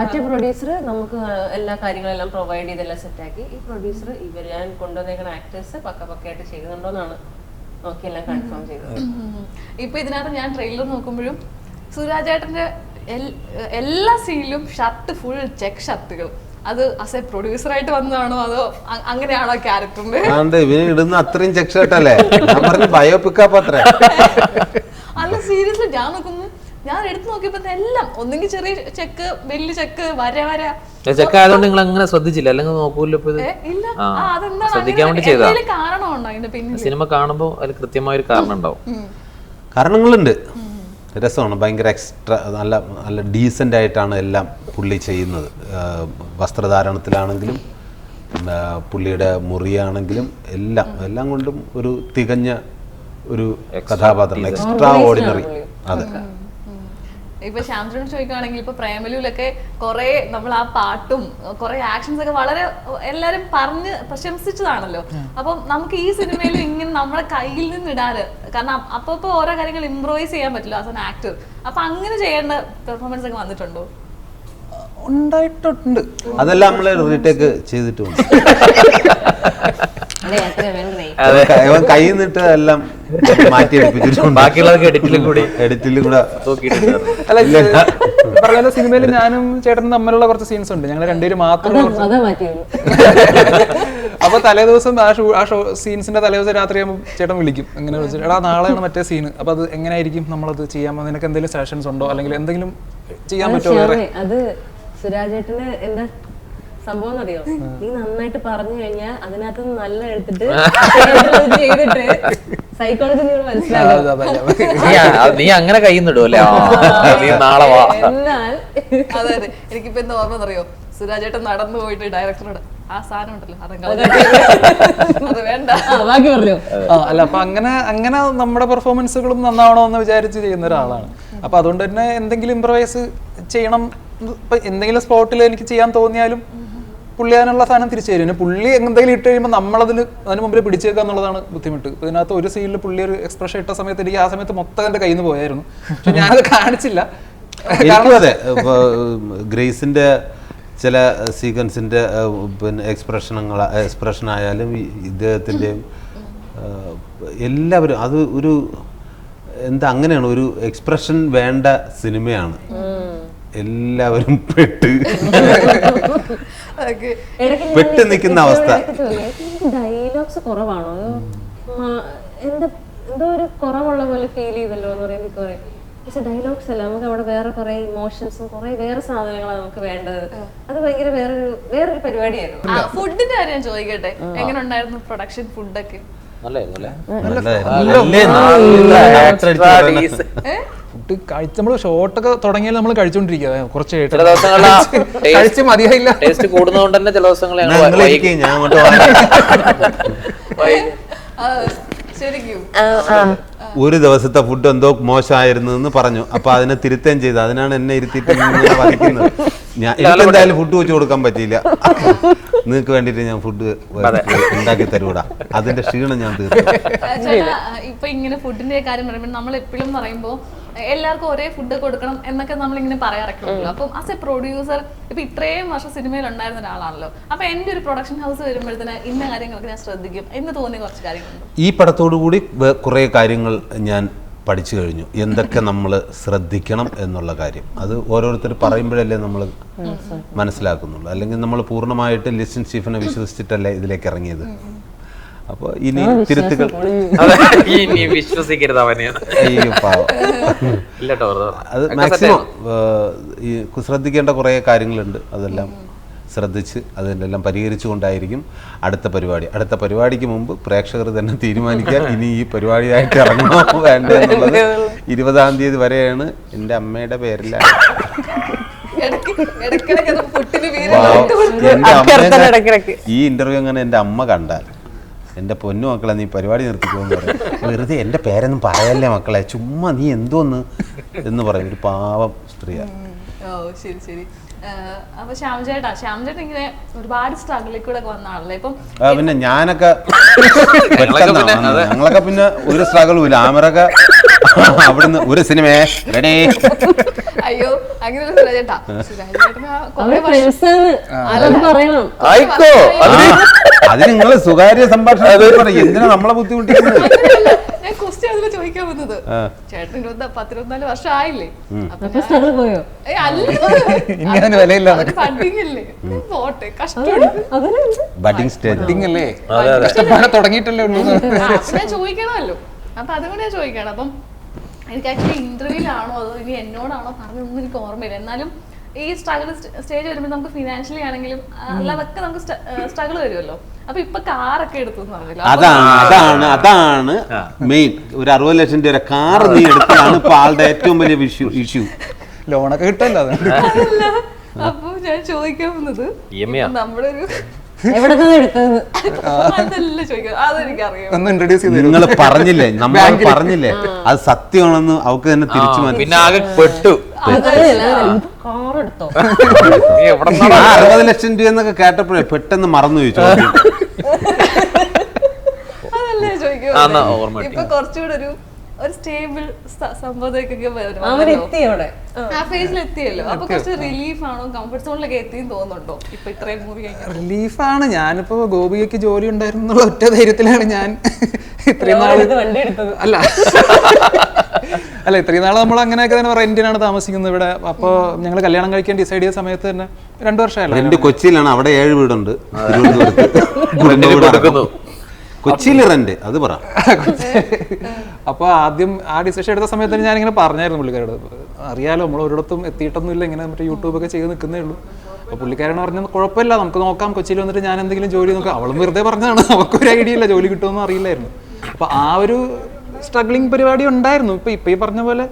E: മറ്റേ പ്രൊഡ്യൂസർ നമുക്ക് എല്ലാ കാര്യങ്ങളെല്ലാം പ്രൊവൈഡ് ചെയ്തെല്ലാം സെറ്റാക്കി ഈ പ്രൊഡ്യൂസർ ഇവർ ഞാൻ കൊണ്ടുവന്നേക്കുന്ന ആക്ടേഴ്സ് പക്ക പക്കയായിട്ട് ചെയ്യുന്നുണ്ടോ എന്നാണ് നോക്കി എല്ലാം കൺഫേം ചെയ്തത്.
A: ഇപ്പൊ ഇതിനകത്ത് ഞാൻ ട്രെയിലർ നോക്കുമ്പോഴും സുരാജേട്ടന്റെ എല്ലാ സീനിലും ഷർട്ട് ഫുൾ ചെക്ക് ഷർട്ടുകൾ. അത് ആസ് എ പ്രൊഡ്യൂസർ ആയിട്ട് വന്നതാണോ? അതോ അങ്ങനെയാണോ ക്യാരക്ടറിന്റെ?
B: ഇവന് ഇടുന്ന അത്രയും ചെക്ക് ഷർട്ടല്ലേ ഞാൻ പറഞ്ഞു ബയോപിക്കാപ്പ് അത്ര.
A: അല്ല സീരിയസ്ലി ഞാൻ നോക്കുന്നു. ഞാൻ എടുത്തു നോക്കിയപ്പോ എല്ലാം ഒന്നെങ്കിൽ ചെറിയ ചെക്ക് വലിയ ചെക്ക് വര വര.
C: ചെക്ക് ആയതുകൊണ്ട് നിങ്ങൾ അങ്ങനെ ശ്രദ്ധിച്ചില്ല? അല്ലെങ്കിൽ നോക്കൂല്ലോ ഇപ്പൊ ഇത്?
A: ഇല്ല.
C: ശ്രദ്ധിക്കാൻ വേണ്ടി.
A: എന്തെങ്കിലും കാരണമുണ്ടോ അതിന്റെ പിന്നിൽ
C: സിനിമ കാണുമ്പോൾ അതിൽ കൃത്യമായ ഒരു കാരണം ഉണ്ടാവും
B: കാരണങ്ങളുണ്ട് രസമാണ്. ഭയങ്കര എക്സ്ട്രാ നല്ല നല്ല ഡീസന്റ് ആയിട്ടാണ് എല്ലാം പുള്ളി ചെയ്യുന്നത്. വസ്ത്രധാരണത്തിലാണെങ്കിലും പുള്ളിയുടെ മുറിയാണെങ്കിലും എല്ലാം എല്ലാം കൊണ്ടും ഒരു തികഞ്ഞ ഒരു കഥാപാത്രം. എക്സ്ട്രാ ഓർഡിനറി അതെ.
A: ഇപ്പൊ ശ്യാംചന്ദ്രൻ ചോദിക്കുകയാണെങ്കിൽ ഇപ്പൊ പ്രേമലൂലൊക്കെ കുറെ നമ്മൾ ആ പാട്ടും കുറെ ആക്ഷൻസ് ഒക്കെ വളരെ എല്ലാരും പറഞ്ഞ് പ്രശംസിച്ചതാണല്ലോ. അപ്പം നമുക്ക് ഈ സിനിമയിലും ഇങ്ങനെ നമ്മുടെ കയ്യിൽ നിന്ന് ഇടാറ്. കാരണം അപ്പൊ ഇപ്പൊ ഓരോ കാര്യങ്ങൾ ഇംപ്രൂവൈസ് ചെയ്യാൻ പറ്റില്ല ആസ് എൻ ആക്ടർ അപ്പൊ അങ്ങനെ ചെയ്യേണ്ട പെർഫോമൻസ് ഒക്കെ വന്നിട്ടുണ്ടോ?
D: ഉണ്ടായിട്ടുണ്ട്.
B: അതെല്ലാം നമ്മളെ റീടേക്ക് ചെയ്തിട്ടുണ്ട്. ഇവൻ കയ്യിൽ നിന്നിട്ട് എല്ലാം മാറ്റി എടുപ്പിച്ചിട്ടുണ്ട്.
C: ബാക്കിയുള്ളതൊക്കെ എഡിറ്റിലും കൂടി.
B: എഡിറ്റിലും കൂടെ
D: അല്ല പറഞ്ഞ സിനിമയിൽ ഞാനും ചേട്ടനും തമ്മിലുള്ള കുറച്ച് സീൻസ് ഉണ്ട്. ഞങ്ങൾ രണ്ടുപേരും മാത്രം അപ്പൊ തലേദിവസം ആ ഷൂ ആ ഷോ സീൻസിന്റെ തലേദിവസം രാത്രി ആകുമ്പോൾ ചേട്ടൻ വിളിക്കും. എങ്ങനെ വിളിച്ചിട്ട് എടാ നാളെയാണ് മറ്റേ സീൻ അപ്പൊ അത് എങ്ങനെയായിരിക്കും? നമ്മളത് ചെയ്യാൻ നിനക്ക് എന്തെങ്കിലും സെഷൻസ് ഉണ്ടോ? അല്ലെങ്കിൽ എന്തെങ്കിലും ചെയ്യാൻ പറ്റുമോ വേറെ?
E: അത് സുരാജേട്ടന് എന്താ സംഭവം അറിയോ? നീ നന്നായിട്ട് പറഞ്ഞു കഴിഞ്ഞാൽ അതിനകത്ത് നല്ല എടുത്തിട്ട് ചെയ്തിട്ട് ചെയ്തിട്ട് സൈക്കോളജി
C: നീ ആ- നീ അങ്ങനെ കയ്യുന്നിടോ അല്ലേ? നീ നാളെ വാ.
E: എന്നാൽ
A: അതെ അതെ. എനിക്കിപ്പോ എന്താ ഓർമ്മ അറിയോ സുരാജേട്ടൻ നടന്നു പോയിട്ട് ഡയറക്ടറോട് ആ സാധനം ഉണ്ടല്ലോ അതങ്ങ് അത് വേണ്ട.
E: ബാക്കി പറഞ്ഞു?
D: അല്ല അപ്പൊ അങ്ങനെ അങ്ങനെ നമ്മുടെ പെർഫോമൻസുകളും നന്നാവണമെന്ന് വിചാരിച്ച് ചെയ്യുന്ന ഒരാളാണ്. അപ്പൊ അതുകൊണ്ട് തന്നെ എന്തെങ്കിലും ഇംപ്രവൈസ് ചെയ്യണം ഇപ്പൊ എന്തെങ്കിലും സ്പോട്ടിൽ എനിക്ക് ചെയ്യാൻ തോന്നിയാലും പുള്ളി അതിനുള്ള സാധനം തിരിച്ചു തരും. പിന്നെ പുള്ളി എന്തെങ്കിലും ഇട്ട് കഴിയുമ്പോൾ നമ്മളതിന് അതിന് മുമ്പിൽ പിടിച്ചേക്കുക എന്നുള്ളതാണ് ബുദ്ധിമുട്ട്. ഇപ്പൊ ഇതിനകത്ത് ഒരു സീനിൽ പുള്ളി ഒരു എക്സ്പ്രഷൻ ഇട്ട സമയത്ത് എനിക്ക് ആ സമയത്ത് മൊത്തം എന്റെ കയ്യിൽ നിന്ന് പോയായിരുന്നു. പക്ഷെ ഞാനത് കാണിച്ചില്ല.
B: അതെ. ഗ്രേസിന്റെ ചില സീക്വൻസിന്റെ പിന്നെ എക്സ്പ്രഷനുകൾ എക്സ്പ്രഷൻ ആയാലും ഇദ്ദേഹത്തിന്റെയും എല്ലാവരും അത് ഒരു എന്താ അങ്ങനെയാണ് ഒരു എക്സ്പ്രഷൻ വേണ്ട സിനിമയാണ്. എല്ലാവരും പെട്ട്. പെട്ട് നിൽക്കുന്ന അവസ്ഥ.
E: ഡയലോഗ്സ് കുറവാണോ? എന്താ എന്തോ ഒരു കുറവുള്ള പോലെ ഫീൽ ചെയ്തല്ലോ എന്ന് പറയുമ്പോൾ കുറെ പക്ഷെ ഡയലോഗ്സ് അല്ല നമുക്ക് അവിടെ വേറെ കുറെ ഇമോഷൻസും കുറെ വേറെ സാധനങ്ങളാണ് നമുക്ക് വേണ്ടത്. അത് ഭയങ്കര വേറൊരു വേറൊരു പരിപാടിയായിരുന്നു.
A: ആ ഫുഡിന്റെ കാര്യം ഞാൻ ചോദിക്കട്ടെ? എങ്ങനെ ഉണ്ടായിരുന്നു പ്രൊഡക്ഷൻ ഫുഡൊക്കെ
C: നല്ലായിരുന്നു
D: ഫുഡ് കഴിച്ച് നമ്മൾ ഷോട്ടൊക്കെ തുടങ്ങിയാൽ നമ്മൾ കഴിച്ചോണ്ടിരിക്കുക കുറച്ച്
C: ചില ദിവസങ്ങളിൽ ആ
D: കഴിച്ച് മതിയായില്ല.
C: ടേസ്റ്റ് കൂടുന്നതുകൊണ്ട് തന്നെ ചില ഞങ്ങൾ
B: ഇരിക്ക്, ഞാൻ അങ്ങോട്ട്.
A: ആ, ശരിക്കും.
B: ഒരു ദിവസത്തെ ഫുഡ് എന്തോ മോശമായിരുന്നു എന്ന് പറഞ്ഞു. അപ്പൊ അതിനെ തിരുത്തേം ചെയ്തു. അതിനാണ് എന്നെ ഇരുത്തിയിട്ട് ഇങ്ങനെ വഹിക്കുന്നത് ഞാൻ എനിക്ക് എന്തായാലും ഫുഡ് വെച്ച് കൊടുക്കാൻ പറ്റിയില്ല. നിങ്ങൾക്ക് വേണ്ടിയിട്ട് ഞാൻ ഫുഡ് ഉണ്ടാക്കി തരൂടാ. അതിന്റെ ക്ഷീണം ഞാൻ തീർത്തു
A: ചേട്ടാ ഇപ്പൊ ഇങ്ങനെ ഫുഡിന്റെ കാര്യം പറയുമ്പോൾ നമ്മൾ എപ്പോഴും പറയുമ്പോൾ എല്ലാവർക്കും ഒരേ ഫുഡ് കൊടുക്കണം എന്നൊക്കെ നമ്മൾ ഇങ്ങനെ പറയാറൊക്കെ ഉണ്ടല്ലോ അപ്പം ആസ് എ പ്രൊഡ്യൂസർ ഇപ്പൊ ഇത്രയും വർഷം സിനിമയിൽ ഉണ്ടായിരുന്ന ഒരാളാണല്ലോ. അപ്പൊ എന്റെ ഒരു പ്രൊഡക്ഷൻ ഹൗസ് വരുമ്പോഴത്തേന് ഇന്ന കാര്യങ്ങളൊക്കെ ഞാൻ ശ്രദ്ധിക്കും എന്ന് തോന്നിയ കുറച്ച് കാര്യങ്ങൾ
B: ഈ പടത്തോടു കൂടി കുറെ കുറേ കാര്യങ്ങൾ ഞാൻ പഠിച്ചു കഴിഞ്ഞു. എന്തൊക്കെ നമ്മൾ ശ്രദ്ധിക്കണം എന്നുള്ള കാര്യം. അത് ഓരോരുത്തർ പറയുമ്പോഴല്ലേ നമ്മൾ മനസ്സിലാക്കുന്നുള്ളൂ. അല്ലെങ്കിൽ നമ്മൾ പൂർണമായിട്ട് ലിസ്റ്റൻ ചീഫിനെ വിശ്വസിച്ചിട്ടല്ലേ ഇതിലേക്ക് ഇറങ്ങിയത്. അപ്പോൾ ഇനി തിരുത്തുകൾ
C: അതെ. ഈ വിശ്വസിക്കരുത് അവനെ.
B: അത്. മാക്സിമം ഈ ശ്രദ്ധിക്കേണ്ട കുറേ കാര്യങ്ങളുണ്ട്. അതെല്ലാം ശ്രദ്ധിച്ച് അതിനെല്ലാം പരിഹരിച്ചുകൊണ്ടായിരിക്കും അടുത്ത പരിപാടി. അടുത്ത പരിപാടിക്ക് മുമ്പ് പ്രേക്ഷകർ തന്നെ തീരുമാനിക്കാൻ ഇനി ഈ പരിപാടിയായിട്ട് ഇറങ്ങണോ വേണ്ട എന്നുള്ളത് ഇരുപതാം തീയതി വരെയാണ് എന്റെ അമ്മയുടെ പേരിലാണ് ഈ ഇന്റർവ്യൂ അങ്ങനെ എന്റെ അമ്മ കണ്ടാൽ? എന്റെ പൊന്നു മക്കളെ നീ പരിപാടി നിർത്തിക്കോന്ന് പറയും. വെറുതെ എന്റെ പേരൊന്നും പറയല്ലേ മക്കളെ ചുമ്മാ നീ എന്തോന്ന് എന്ന് പറയും. ഒരു പാവം സ്ത്രീയാണ്.
A: ഓ ശരി ശരി. അപ്പൊ ശ്യാം ചേട്ടാ ശ്യാം ചേട്ടൻ ഇങ്ങനെ ഒരുപാട് സ്ട്രഗിളിൽ കൂടെ വന്ന ആളല്ലേ ഇപ്പം
B: പിന്നെ ഞാനൊക്കെ
C: പിന്നെ,
B: ഞങ്ങളൊക്കെ പിന്നെ ഒരു സ്ട്രഗിളും ഇല്ല. ആമറൊക്കെ അവിടുന്ന് ഒരു സിനിമയെ റെഡി
A: അയ്യോ അങ്ങനെ കുറേ
E: അവർ
A: വർഷം
E: പറയണം.
C: ആയിക്കോ?
B: അത്. സ്വകാര്യ സംഭാഷണം പറയും. എന്തിനാ നമ്മളെ ബുദ്ധിമുട്ടിക്കുന്നത്?
A: അങ്ങനെയല്ല, ഞാൻ ക്വസ്റ്റ്യൻ അതിൽ ചോദിക്കാൻ വന്നത്.
B: ആ.
A: ചേട്ടൻ ഇരുപത്തി പത്തിരുപത്തിനാല് വർഷം ആയില്ലേ? അപ്പൊ
E: അപ്പൊ സ്ട്രഗിൾ പോയോ?
A: ഏയ് അല്ല.
D: ഇനി അതിന് വിലയില്ല.
A: അല്ലേ? പോട്ടെ കഷ്ടമുണ്ട്
E: അതിനുണ്ട്
B: ബഡിങ് സ്റ്റേജ്
D: അല്ലേ? കഷ്ടപ്പാട് തുടങ്ങിയിട്ടല്ലേ ഉള്ളൂ.
A: ഞാൻ ചോദിക്കണമല്ലോ. അപ്പൊ അതുകൊണ്ട് ഞാൻ ചോദിക്കണം അപ്പം എനിക്ക് ആക്ച്വലി ഇന്റർവ്യൂലാണോ അതോ ഇനി എന്നോടാണോ പറഞ്ഞതൊന്നും എനിക്ക് ഓർമ്മയില്ല. എന്നാലും ഈ സ്ട്രഗിൾ സ്റ്റേജ് വരുമ്പോൾ നമുക്ക് ഫിനാൻഷ്യലി ആണെങ്കിലും അല്ലാതൊക്കെ നമുക്ക് സ്ട്രഗിൾ വരുമല്ലോ. അപ്പൊ ഇപ്പൊ കാറൊക്കെ എടുത്തു
B: അതാണ് അതാണ് അതാണ് മെയിൻ ഒരു അറുപത് ലക്ഷം രൂപ കാർ നീ എടുത്തതാണ് ഇപ്പൊ ആളുടെ ഏറ്റവും വലിയ ഇഷ്യൂ ഇഷ്യൂ
D: ലോണൊക്കെ കിട്ടല്ലോ
A: അപ്പൊ ഞാൻ ചോദിക്കാൻ വന്നത് നമ്മുടെ ഒരു
E: എവിടെ നിന്ന് എടുത്തത്
A: അതല്ല ചോദിക്കുന്നത്. അതെനിക്കറിയാം.
D: ഒന്ന് ഇൻട്രൊഡ്യൂസ് ചെയ്ത്
B: നിങ്ങൾ പറഞ്ഞില്ലേ? നമ്മൾ പറഞ്ഞില്ലേ? അത് സത്യമാണെന്ന് അവക്ക് തന്നെ തിരിച്ചു മനസ്സിലായി.
C: പിന്നെ ആകെ പെട്ടു.
E: കാർ എടുത്തോ?
C: നീ എവിടെ
B: ആ അറുപത് ലക്ഷം രൂപ എന്നൊക്കെ കേട്ടപ്പോഴേ പെട്ടെന്ന് മറന്നു ചോദിച്ചു ചോദ്യം.
A: അതല്ലേ
C: ആ, എന്നാ
A: ചോദിക്കുന്നത്
C: ഓർമ്മ കിട്ടി.
A: ഇപ്പൊ കുറച്ചുകൂടെ ഒരു ഒരു സ്റ്റേബിൾ സംഭവത്തേക്കൊക്കെ ആ ഫേസിൽ എത്തിയല്ലോ. അപ്പൊ കുറച്ച് റിലീഫ് ആണോ? കംഫർട്ട് സോണിലൊക്കെ എത്തിയെന്ന് തോന്നുന്നുണ്ടോ? ഇപ്പൊ ഇത്രയും മൂവി
D: റിലീഫാണ് ഞാനിപ്പോ ഗോപികയ്ക്ക് ജോലി ഉണ്ടായിരുന്നു എന്നുള്ള ഒറ്റ ധൈര്യത്തിലാണ് ഞാൻ ഇത്രയും
E: നാൾ
D: അല്ല. അല്ല ഇത്രയും നാൾ നമ്മൾ അങ്ങനെയൊക്കെ തന്നെ റെന്റിനാണ് താമസിക്കുന്നത് ഇവിടെ. അപ്പോൾ ഞങ്ങൾ കല്യാണം കഴിക്കാൻ ഡിസൈഡ് ചെയ്ത സമയത്ത് തന്നെ രണ്ടു വർഷമായല്ലോ.
B: റെന്റ് കൊച്ചിയിലാണ്. അവിടെ ഏഴ് വീടുണ്ട്. കൊച്ചിയിൽ റെന്റ് അത് പറ.
D: അപ്പോൾ ആദ്യം ആ ഡിസിഷൻ എടുത്ത സമയത്ത് ഞാൻ ഇങ്ങനെ പറഞ്ഞായിരുന്നു പുള്ളിക്കാരോട്. അറിയാലോ നമ്മൾ ഒരിടത്തും എത്തിയിട്ടൊന്നുമില്ല ഇങ്ങനെ മറ്റേ യൂട്യൂബൊക്കെ ചെയ്ത് നിൽക്കുന്നേ ഉള്ളൂ. അപ്പോൾ പുള്ളിക്കാരൻ പറഞ്ഞത് കുഴപ്പമില്ല നമുക്ക് നോക്കാം കൊച്ചിയിൽ വന്നിട്ട് ഞാൻ എന്തെങ്കിലും ജോലി നോക്കാം. അവളും വെറുതെ പറഞ്ഞതാണ് നമുക്കൊരു ഐഡിയ ഇല്ല ജോലി കിട്ടുമെന്ന് അറിയില്ലായിരുന്നു അപ്പോൾ ആ ഒരു സ്ട്രഗ്ലിംഗ് പരിപാടി ഉണ്ടായിരുന്നു. ഇപ്പൊ ഇപ്പൊ ഈ പറഞ്ഞ പോലെ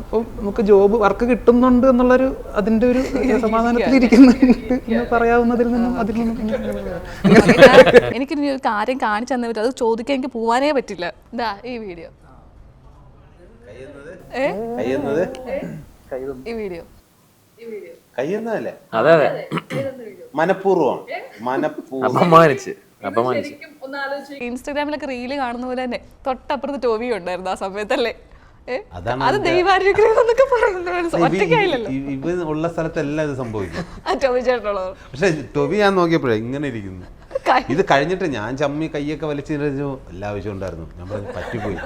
D: ഇപ്പം നമുക്ക് ജോബ് വർക്ക് കിട്ടുന്നുണ്ട് എന്നുള്ളൊരു അതിന്റെ ഒരു സമാധാനത്തിലിരിക്കുന്നുണ്ട് എന്ന് പറയാവുന്നതിൽ നിന്നും അതിൽ നിന്നും
A: എനിക്ക് ഇനി ഒരു കാര്യം കാണിച്ചു തന്നെ പറ്റും. അത് ചോദിക്കാൻ എനിക്ക് പോവാനേ പറ്റില്ല. ഇതാ ഈ വീഡിയോ. ഈ വീഡിയോ.
B: കയ്യുന്നതല്ലേ
C: അതെ അതെ.
B: മനഃപൂർവം. മനഃപൂർവം.
C: അപമാനിച്ച് അപമാനിച്ച്.
A: ഇൻസ്റ്റാഗ്രാമിലൊക്കെ റീൽ കാണുന്ന പോലെ തന്നെ തൊട്ടപ്പുറത്ത് ടോവി ഉണ്ടായിരുന്നു ആ സമയത്തല്ലേ? അത് ദൈവാനുഗ്രഹം എന്നൊക്കെ പറയുന്നത്.
B: ഉള്ള സ്ഥലത്തെല്ലാം ഇത് സംഭവിക്കും. പക്ഷെ ടൊവി ഞാൻ നോക്കിയപ്പോഴേ ഇങ്ങനെ ഇരിക്കുന്നു. ഇത് കഴിഞ്ഞിട്ട് ഞാൻ ചമ്മി കൈയൊക്കെ വലിച്ചു എല്ലാ ആവശ്യം ഉണ്ടായിരുന്നു. ഞാൻ പറഞ്ഞു പറ്റിപ്പോയി.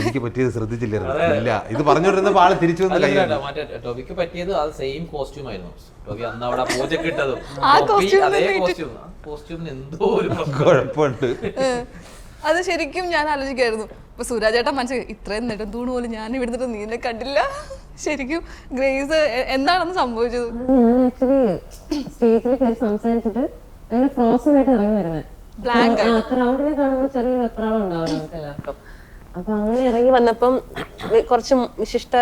B: എനിക്ക് പറ്റിയത് ശ്രദ്ധിച്ചില്ലായിരുന്നു. ഇല്ല. ഇത് പറഞ്ഞുകൊണ്ടിരുന്നപ്പോ ആൾ തിരിച്ചു വന്ന കൈ
C: അല്ല, മറ്റേ ടോബിക്ക് പറ്റിയത് അത് സെയിം കോസ്റ്റ്യൂം ആയിരുന്നു. ടോബി അന്ന് അവിടെ പൂജക്ക് ഇട്ടതും. അതേ കോസ്റ്റ്യൂം കോസ്റ്റ്യൂമിന് എന്തോ ഒരു.
B: കുഴപ്പമുണ്ട്.
A: അത് ശരിക്കും ഞാൻ ആലോചിക്കായിരുന്നു ഇപ്പൊ സൂരാജേട്ടൻ മനസ്സിൽ ഇത്രയും നെടുന്തൂണ് പോലും ഞാൻ ഇവിടുന്നിട്ട് നീനെ കണ്ടില്ല. ശരിക്കും ഗ്രേസ് എന്താണെന്ന് സംഭവിച്ചത്?
E: ഞാൻ ആക്ച്വലി സ്റ്റേജിൽ കയറി സംസാരിച്ചിട്ട് അങ്ങനെ ഫ്രോസൺ ആയിട്ട് ഇറങ്ങി വരുന്നത്
A: Blank
E: ക്രൗഡിനെ കാണുമ്പോൾ ചെറിയ വെപ്രാളം ഉണ്ടാവും നമുക്ക് എല്ലാവർക്കും. അപ്പൊ അങ്ങനെ ഇറങ്ങി വന്നപ്പം കുറച്ച് വിശിഷ്ട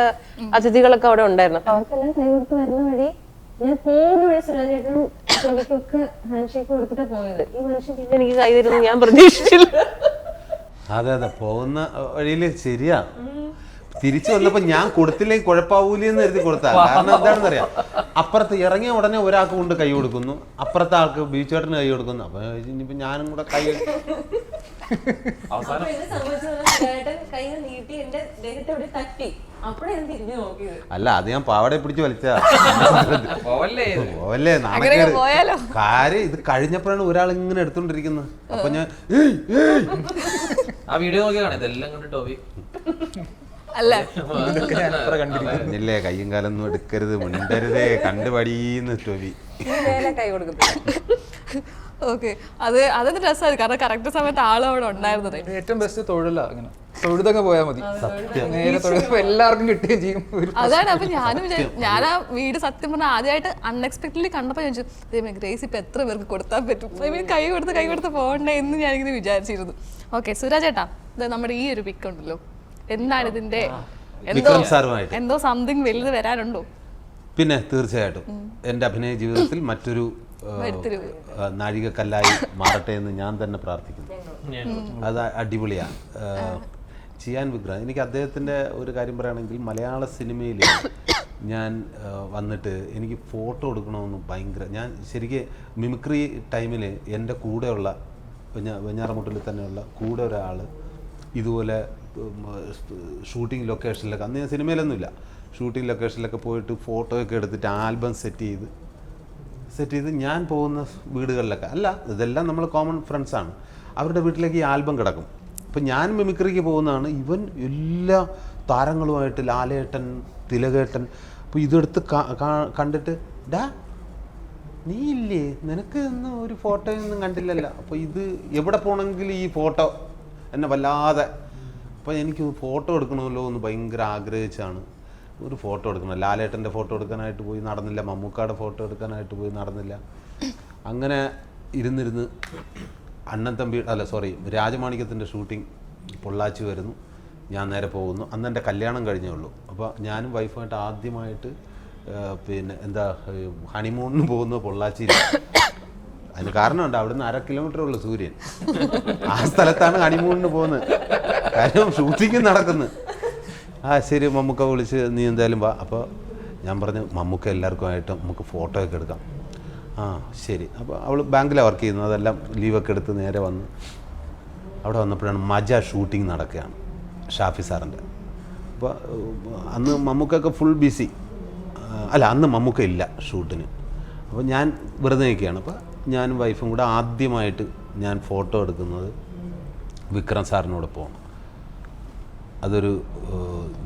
E: അതിഥികളൊക്കെ അവിടെ ഉണ്ടായിരുന്നു. അപ്പൊ അവർക്കെല്ലാം കൈ കൊടുത്ത് വരുന്ന വഴി ഞാൻ പോകുന്ന വഴി സുരാജേട്ടനും ഒക്കെ ഹാൻഡ് ഷേക്ക് കൊടുത്തിട്ടാ പോയത്. ഈ മനുഷ്യൻ പിന്നെ എനിക്ക് കൈ തരുന്നു ഞാൻ പ്രതീക്ഷിച്ചില്ല.
B: അതെ അതെ. പോകുന്ന വഴിയിൽ ശരിയാ. തിരിച്ചു വന്നപ്പോ ഞാൻ കൊടുത്തില്ലെങ്കിൽ കുഴപ്പമാവൂലെന്ന് കരുതി കൊടുത്താ. കാരണം എന്താണെന്ന് അറിയാം അപ്പുറത്ത് ഇറങ്ങിയ ഉടനെ ഒരാൾക്ക് കൊണ്ട് കൈ കൊടുക്കുന്നു. അപ്പുറത്തെ ആൾക്ക് ബീച്ചേട്ടന് കൈ കൊടുക്കുന്നു. അപ്പൊ ഇനിയിപ്പോ ഞാനും കൂടെ കൈ
C: അവസാനം
B: അല്ല അത് ഞാൻ പാവടെ പിടിച്ച് വലിച്ചാ നാണക്കേട്. കാര്യം ഇത് കഴിഞ്ഞപ്പോഴാണ് ഒരാൾ ഇങ്ങനെ എടുത്തോണ്ടിരിക്കുന്നത് അപ്പൊ ഞാൻ.
C: ആ വീഡിയോ നോക്കിയാണ് ഇതെല്ലാം ടോബി
A: അല്ല.
B: പറഞ്ഞില്ലേ കയ്യും കാലൊന്നും എടുക്കരുത് മിണ്ടരുതേ കണ്ടുപടിന്ന് ടോവി.
E: കൈ കൊടുക്കത്തില്ല.
A: ഓക്കെ. അത് അതൊരു രസമായിരുന്നു കാരണം കറക്റ്റ് സമയത്ത് ആളും അവിടെ ഉണ്ടായിരുന്നത്.
D: ഏറ്റവും ബെസ്റ്റ് തൊഴിലാ അങ്ങനെ. തൊഴുതങ്ങ് പോയാൽ മതി. നേരെ തൊഴുതപ്പോ എല്ലാവർക്കും കിട്ടുകയും ചെയ്യും.
A: അതാണ് അപ്പൊ ഞാനും ഞാൻ ആ വീട് സത്യം പറഞ്ഞാൽ ആദ്യമായിട്ട് അൺഎക്സ്പെക്ടഡ്ലി കണ്ടപ്പോൾ ഞാൻ ചോദിച്ചു ഗ്രേസ് ഇപ്പൊ എത്ര പേർക്ക് കൊടുത്താൽ പറ്റും? ഐ മീൻ കൈ കൊടുത്ത് കൈ കൊടുത്ത് പോകണ്ടേ എന്ന് ഞാനിങ്ങനെ വിചാരിച്ചിരുന്നു. ഓക്കെ സുരാജ് ചേട്ടാ ഇത് നമ്മുടെ ഈ ഒരു പിക്ക് ഉണ്ടല്ലോ. എന്താണ് ഇതിന്റെ എന്തോ
B: വിക്രം സാറുമായിട്ട്.
A: എന്തോ സംതിങ് വലുത് വരാനുണ്ടോ?
B: പിന്നെ തീർച്ചയായിട്ടും എന്റെ അഭിനയ ജീവിതത്തിൽ മറ്റൊരു നാഴികക്കല്ലായി മാറട്ടെ എന്ന് ഞാൻ തന്നെ പ്രാർത്ഥിക്കുന്നു. അത് അടിപൊളിയാണ്. ചെയ്യാൻ വിഗ്രഹം. എനിക്ക് അദ്ദേഹത്തിന്റെ ഒരു കാര്യം പറയുകയാണെങ്കിൽ മലയാള സിനിമയിൽ ഞാൻ വന്നിട്ട് എനിക്ക് ഫോട്ടോ എടുക്കണമെന്ന് ഭയങ്കര ഞാൻ ശരിക്ക് മിമിക്രി ടൈമിൽ എന്റെ കൂടെയുള്ള വെഞ്ഞ വെഞ്ഞാറമുട്ടിൽ തന്നെയുള്ള കൂടെ ഒരാൾ ഇതുപോലെ ഷൂട്ടിംഗ് ലൊക്കേഷനിലൊക്കെ അന്ന് ഞാൻ സിനിമയിലൊന്നുമില്ല. ഷൂട്ടിംഗ് ലൊക്കേഷനിലൊക്കെ പോയിട്ട് ഫോട്ടോയൊക്കെ എടുത്തിട്ട് ആൽബം സെറ്റ് ചെയ്ത് സെറ്റ് ചെയ്ത് ഞാൻ പോകുന്ന വീടുകളിലൊക്കെ അല്ല ഇതെല്ലാം നമ്മൾ കോമൺ ഫ്രണ്ട്സാണ് അവരുടെ വീട്ടിലേക്ക് ഈ ആൽബം കിടക്കും. അപ്പം ഞാൻ മിമിക്രിക്ക് പോകുന്നതാണ് ഇവൻ എല്ലാ താരങ്ങളുമായിട്ട് ലാലേട്ടൻ തിലകേട്ടൻ അപ്പോൾ ഇതെടുത്ത് കണ്ടിട്ട് ഡാ നീ ഇല്ലേ? നിനക്ക് ഒന്നും ഒരു ഫോട്ടോയൊന്നും കണ്ടില്ലല്ലോ. അപ്പോൾ ഇത് എവിടെ പോകണമെങ്കിലും ഈ ഫോട്ടോ എന്നെ വല്ലാതെ അപ്പോൾ എനിക്ക് ഫോട്ടോ എടുക്കണമല്ലോ എന്ന് ഭയങ്കര ആഗ്രഹിച്ചാണ് ഒരു ഫോട്ടോ എടുക്കണം. ലാലേട്ടന്റെ ഫോട്ടോ എടുക്കാനായിട്ട് പോയി നടന്നില്ല. മമ്മൂക്കാടെ ഫോട്ടോ എടുക്കാനായിട്ട് പോയി നടന്നില്ല. അങ്ങനെ ഇരുന്നിരുന്ന് അണ്ണൻ തമ്പി അല്ല സോറി രാജമാണിക്യത്തിന്റെ ഷൂട്ടിംഗ് പൊള്ളാച്ചി വരുന്നു. ഞാൻ നേരെ പോകുന്നു. അന്ന് എന്റെ കല്യാണം കഴിഞ്ഞേ ഉള്ളൂ. അപ്പോൾ ഞാനും വൈഫുമായിട്ട് ആദ്യമായിട്ട് പിന്നെ എന്താ ഹണിമൂണിന് പോകുന്നത് പൊള്ളാച്ചിയിൽ അതിന് കാരണമുണ്ട് അവിടുന്ന് അര കിലോമീറ്റർ ഉള്ളു സൂര്യൻ. ആ സ്ഥലത്താണ് ഹണിമൂണിന് പോകുന്നത്. കാര്യം ഷൂട്ടിങ് നടക്കുന്നു. ആ ശരി മമ്മൂക്ക വിളിച്ച് നീ എന്തായാലും വാ. അപ്പോൾ ഞാൻ പറഞ്ഞു മമ്മൂക്ക എല്ലാവർക്കുമായിട്ട് നമുക്ക് ഫോട്ടോ ഒക്കെ എടുക്കാം. ആ ശരി. അപ്പോൾ അവൾ ബാങ്കിലാണ് വർക്ക് ചെയ്യുന്നത്. അതെല്ലാം ലീവൊക്കെ എടുത്ത് നേരെ വന്ന് അവിടെ വന്നപ്പോഴാണ് മജ ഷൂട്ടിംഗ് നടക്കുകയാണ് ഷാഫി സാറിന്റെ. അപ്പോൾ അന്ന് മമ്മൂക്കൊക്കെ ഫുൾ ബിസി അല്ല അന്ന് മമ്മൂക്ക ഇല്ല ഷൂട്ടിന് അപ്പോൾ ഞാൻ വെറുതെ നിൽക്കുകയാണ്. അപ്പോൾ ഞാനും വൈഫും കൂടെ ആദ്യമായിട്ട് ഞാൻ ഫോട്ടോ എടുക്കുന്നത് വിക്രം സാറിനോടൊപ്പമാണ് അതൊരു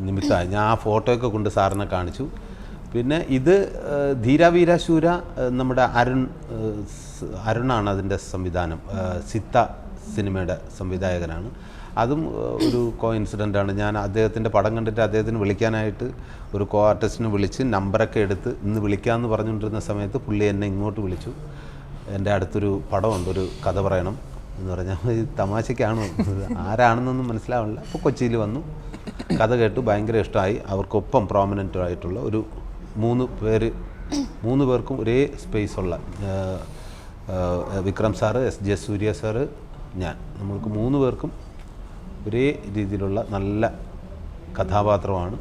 B: നിമിത്തമായി. ഞാൻ ആ ഫോട്ടോയൊക്കെ കൊണ്ട് സാറിനെ കാണിച്ചു. പിന്നെ ഇത് ഏഹ്, ധീര വീരശൂര ഏഹ്, നമ്മുടെ അരുൺ അരുണാണ് അതിന്റെ സംവിധാനം. സിത്ത സിനിമയുടെ സംവിധായകനാണ്. അതും ഒരു കോ ഇൻസിഡന്റാണ് ഞാൻ അദ്ദേഹത്തിന്റെ പടം കണ്ടിട്ട് അദ്ദേഹത്തിന് വിളിക്കാനായിട്ട് ഒരു കോ ആർട്ടിസ്റ്റിനെ വിളിച്ച് നമ്പറൊക്കെ എടുത്ത് ഇന്ന് വിളിക്കാമെന്ന് പറഞ്ഞുകൊണ്ടിരുന്ന സമയത്ത് പുള്ളി എന്നെ ഇങ്ങോട്ട് വിളിച്ചു. എന്റെ അടുത്തൊരു പടമുണ്ട് ഒരു കഥ പറയണം. എന്ന് പറഞ്ഞാൽ ഈ തമാശയ്ക്കാണോ ആരാണെന്നൊന്നും മനസ്സിലാവില്ല അപ്പോൾ കൊച്ചിയിൽ വന്നു. കഥ കേട്ടു. ഭയങ്കര ഇഷ്ടമായി. അവർക്കൊപ്പം പ്രോമിനന്റ് ആയിട്ടുള്ള ഒരു മൂന്ന് പേര് മൂന്ന് പേർക്കും ഒരേ സ്പേസ് ഉള്ള Vikram sir S. J. Suryah sir ഞാൻ. നമ്മൾക്ക് മൂന്ന് പേർക്കും ഒരേ രീതിയിലുള്ള നല്ല കഥാപാത്രമാണ്.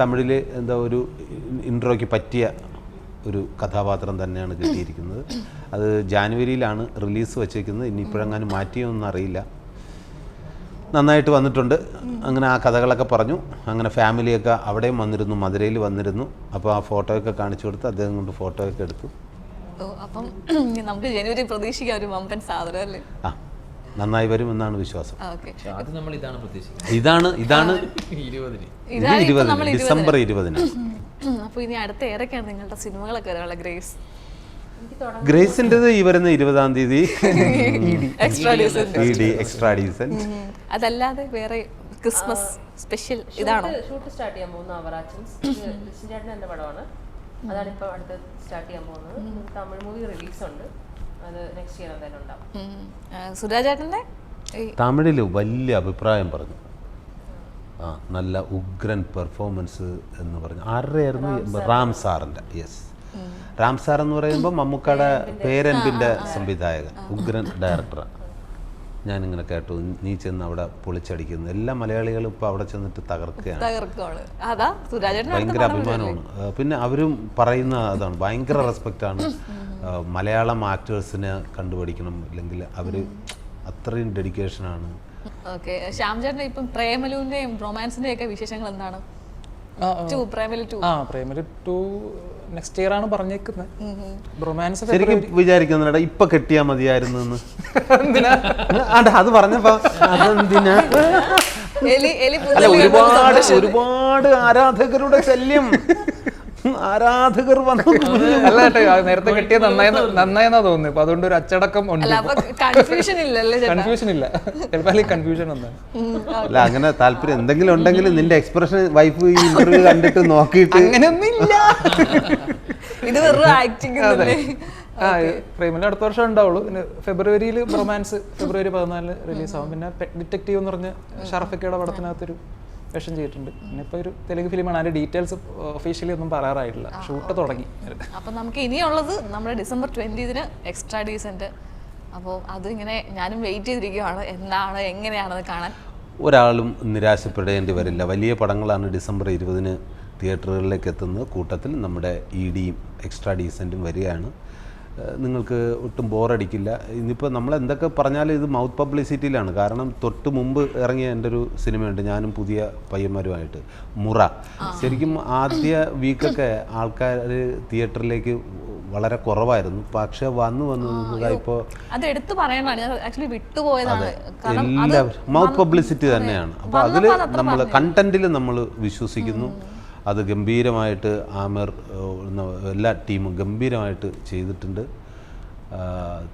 B: തമിഴിൽ എന്താ ഒരു ഇൻട്രോയ്ക്ക് പറ്റിയ ഒരു കഥാപാത്രം തന്നെയാണ് കിട്ടിയിരിക്കുന്നത്. അത് ജാനുവരിയിലാണ് റിലീസ് വച്ചേക്കുന്നത്. ഇനിയിപ്പോഴെങ്ങാനും മാറ്റിയൊന്നും അറിയില്ല. നന്നായിട്ട് വന്നിട്ടുണ്ട്. അങ്ങനെ ആ കഥകളൊക്കെ പറഞ്ഞു. അങ്ങനെ ഫാമിലിയൊക്കെ അവിടെയും വന്നിരുന്നു മധുരയിൽ വന്നിരുന്നു. അപ്പോൾ ആ ഫോട്ടോയൊക്കെ കാണിച്ചു കൊടുത്ത് അദ്ദേഹം കൊണ്ട് ഫോട്ടോയൊക്കെ എടുത്തു.
A: അപ്പം നമുക്ക് ജനുവരി പ്രതീക്ഷിക്കാം ഒരു വമ്പൻ സാധനം അല്ലേ?
B: ആ നന്നായി വരും എന്നാണ് വിശ്വാസം.
A: ഓക്കെ.
C: അത് നമ്മൾ ഇതാണ് പ്രതീക്ഷിക്കുന്നത്.
B: ഇതാണ് ഇതാണ്
C: ഇരുപതിന്.
B: ഡിസംബർ ഇരുപതിന്
A: അപ്പോൾ ഇനി അടുത്ത ഏതൊക്കെയാണ് നിങ്ങളുടെ സിനിമകളൊക്കെ വരാനുള്ള ഗ്രേസ്.
B: ഗ്രേസിന്റെ ഈ വരുന്ന ഇരുപതാം തീയതി.
A: എക്സ്ട്രാ
B: ഡീസന്റ് ഡീസന്റ്
A: അതല്ലാതെ വേറെ ക്രിസ്മസ് സ്പെഷ്യൽ ഇതാണോ?
E: ഷൂട്ട് സ്റ്റാർട്ട് ചെയ്യാൻ പോകുന്ന അവറാച്ചൻസ് ചേട്ടൻ എന്റെ പടമാണ്. അതാണ് ഇപ്പോൾ അടുത്ത് സ്റ്റാർട്ട് ചെയ്യാൻ പോകുന്നത്. തമിഴ് മൂവി റിലീസ് ഉണ്ട് അത് നെക്സ്റ്റ് ഇയർ എന്തായാലും ഉണ്ടാവും.
A: സുരാജേട്ടന്റെ?
B: തമിഴിൽ വലിയ അഭിപ്രായം പറഞ്ഞു. ആ നല്ല ഉഗ്രൻ പെർഫോമൻസ് എന്ന് പറഞ്ഞു ആരുടെയായിരുന്നു? റാം സാറിന്റെ യെസ് റാം സാർ എന്ന് പറയുമ്പോൾ മമ്മൂക്കയുടെ പേരൻപിന്റെ സംവിധായകൻ ഉഗ്രൻ ഡയറക്ടറാണ് ഞാനിങ്ങനെ കേട്ടു നീ ചെന്ന് അവിടെ പൊളിച്ചടിക്കുന്നു. എല്ലാ മലയാളികളും ഇപ്പോൾ അവിടെ ചെന്നിട്ട് തകർക്കുകയാണ്. ഭയങ്കര അഭിമാനമാണ്. പിന്നെ അവരും പറയുന്ന അതാണ് ഭയങ്കര റെസ്പെക്റ്റാണ് മലയാളം ആക്ടേഴ്സിനെ കണ്ടുപിടിക്കണം അല്ലെങ്കിൽ അവർ അത്രയും ഡെഡിക്കേഷനാണ്
A: ഓക്കെ. ശ്യാംചേട്ടൻ ഇപ്പം പ്രേമലുവിന്റെയും റൊമാൻസിന്റെയും ഒക്കെ വിശേഷങ്ങൾ എന്താണ്. ടു പ്രേമലു ടു
D: ആ പ്രേമലു ടു നെക്സ്റ്റ് ഇയർ ആണ് പറഞ്ഞേക്കുന്നത് റൊമാൻസ്
B: ശരിക്കും വിചാരിക്കുന്നുണ്ട് ഇപ്പൊ കെട്ടിയാ മതിയായിരുന്നു എന്ന്. ആണ്ട അത് പറഞ്ഞപ്പോ അതെന്തിനാ?
A: എലി എലി
B: അല്ല ഒരുപാട് ഒരുപാട് ആരാധകരുടെ ശല്യം. ആരാധകർ വന്നു
D: അല്ല നേരത്തെ കിട്ടിയ നന്നായി നന്നായെന്നാ തോന്നുന്നു. അപ്പൊ അതുകൊണ്ട് ഒരു അച്ചടക്കം ഉണ്ട്
A: കൺഫ്യൂഷൻ ഇല്ലല്ലേ
D: കൺഫ്യൂഷൻ ഇല്ല. ചിലപ്പോൾ കൺഫ്യൂഷൻ ഉണ്ട്.
B: അല്ല അങ്ങനെ താല്പര്യം എന്തെങ്കിലും ഉണ്ടെങ്കിൽ നിന്റെ എക്സ്പ്രഷൻ വൈഫ് ഈ ഇന്റർവ്യൂ കണ്ടിട്ട് നോക്കിയിട്ട്
D: അങ്ങനെയൊന്നുമില്ല.
A: ഇത് വെറും ആക്ടിങ്
D: ആ പ്രേമിൽ അടുത്ത വർഷം ഉണ്ടാവുള്ളൂ. പിന്നെ ഫെബ്രുവരിയിൽ റൊമാൻസ് ഫെബ്രുവരി പതിനാലിന് റിലീസ് ആവും. പിന്നെ പെറ്റ് ഡിറ്റക്റ്റീവ് എന്ന് പറഞ്ഞ ഷറഫക്കയുടെ പടത്തിനകത്തൊരു വേഷം ചെയ്തിട്ടുണ്ട്. പിന്നെ ഇപ്പോൾ ഒരു തെലുങ്ക് ഫിലിമാണ്. അതിന്റെ ഡീറ്റെയിൽസ് ഒഫീഷ്യലി ഒന്നും പറയാറായിട്ടില്ല. ഷൂട്ട് തുടങ്ങി.
A: അപ്പൊ നമുക്ക് ഇനിയുള്ളത് നമ്മുടെ ഡിസംബർ ട്വന്റിന് എക്സ്ട്രാ ഡീസന്റ് അപ്പോൾ അതിങ്ങനെ ഞാനും വെയിറ്റ് ചെയ്തിരിക്കുകയാണ് എന്താണ് എങ്ങനെയാണെന്ന് കാണാൻ.
B: ഒരാളും നിരാശപ്പെടേണ്ടി വരില്ല. വലിയ പടങ്ങളാണ് ഡിസംബർ ഇരുപതിന് തിയേറ്ററുകളിലേക്ക് എത്തുന്നത്. കൂട്ടത്തിൽ നമ്മുടെ ഇ ഡിയും എക്സ്ട്രാ ഡീസന്റും വരികയാണ്. നിങ്ങൾക്ക് ഒട്ടും ബോറടിക്കില്ല. ഇന്നിപ്പോൾ നമ്മൾ എന്തൊക്കെ പറഞ്ഞാലും ഇത് മൗത്ത് പബ്ലിസിറ്റിയിലാണ്. കാരണം തൊട്ട് മുമ്പ് ഇറങ്ങിയ എന്റെ ഒരു സിനിമയുണ്ട്. ഞാനും പുതിയ പയ്യന്മാരുമായിട്ട്. മുറ. ശരിക്കും ആദ്യ വീക്കൊക്കെ ആൾക്കാർ തിയേറ്ററിലേക്ക് വളരെ കുറവായിരുന്നു. പക്ഷെ വന്നു വന്നു ഇപ്പോ ഇപ്പോൾ
A: അത് എടുത്തു വിട്ടുപോയതാണ്.
B: എല്ലാവരും മൗത്ത് പബ്ലിസിറ്റി തന്നെയാണ്. അപ്പോൾ അതിൽ നമ്മൾ കണ്ടന്റിൽ നമ്മൾ വിശ്വസിക്കുന്നു. അത് ഗംഭീരമായിട്ട് ആമിർ എല്ലാ ടീമും ഗംഭീരമായിട്ട് ചെയ്തിട്ടുണ്ട്.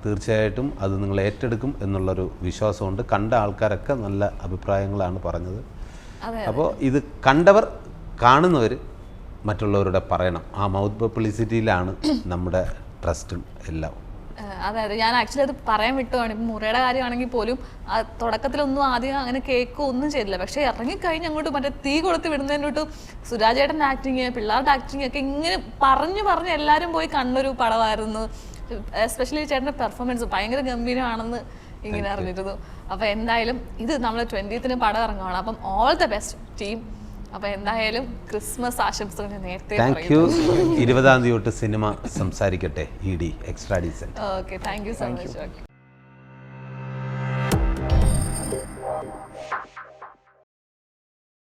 B: തീർച്ചയായിട്ടും അത് നിങ്ങൾ ഏറ്റെടുക്കും എന്നുള്ളൊരു വിശ്വാസമുണ്ട്. കണ്ട ആൾക്കാരൊക്കെ നല്ല അഭിപ്രായങ്ങളാണ് പറഞ്ഞത്. അപ്പോൾ ഇത് കണ്ടവർ കാണുന്നവർ മറ്റുള്ളവരുടെ പറയണം. ആ മൗത്ത് പബ്ലിസിറ്റിയിലാണ് നമ്മുടെ ട്രസ്റ്റും എല്ലാം.
A: അതെ അതെ ഞാൻ ആക്ച്വലി അത് പറയാൻ വിട്ടുവാണ്. ഇപ്പം മുറയുടെ കാര്യമാണെങ്കിൽ പോലും ആ തുടക്കത്തിലൊന്നും ആദ്യം അങ്ങനെ കേക്കോ ഒന്നും ചെയ്തില്ല. പക്ഷേ ഇറങ്ങിക്കഴിഞ്ഞ് അങ്ങോട്ട് മറ്റേ തീ കൊളുത്തി വിടുന്നതിനോട്ട് സുരാജേട്ടന്റെ ആക്ടിങ് പിള്ളേരുടെ ആക്ടിങ് ഒക്കെ ഇങ്ങനെ പറഞ്ഞു പറഞ്ഞ് എല്ലാവരും പോയി കണ്ടൊരു പടമായിരുന്നു. എസ്പെഷ്യലി ചേട്ടന്റെ പെർഫോമൻസ് ഭയങ്കര ഗംഭീരമാണെന്ന് ഇങ്ങനെ അറിഞ്ഞിരുന്നു. അപ്പോൾ എന്തായാലും ഇത് നമ്മൾ ട്വന്റീത്തിന് പടം ഇറങ്ങുവാണ്. അപ്പം ഓൾ ദ ബെസ്റ്റ് ടീം അപ്പോൾ എന്തായാലും ക്രിസ്മസ് ആശംസകൾ നേരത്തെ
B: താങ്ക് യു ഇരുപതാം തീയതി തൊട്ട് സിനിമ സംസാരിക്കട്ടെ E D extra decent
A: okay thank you so much okay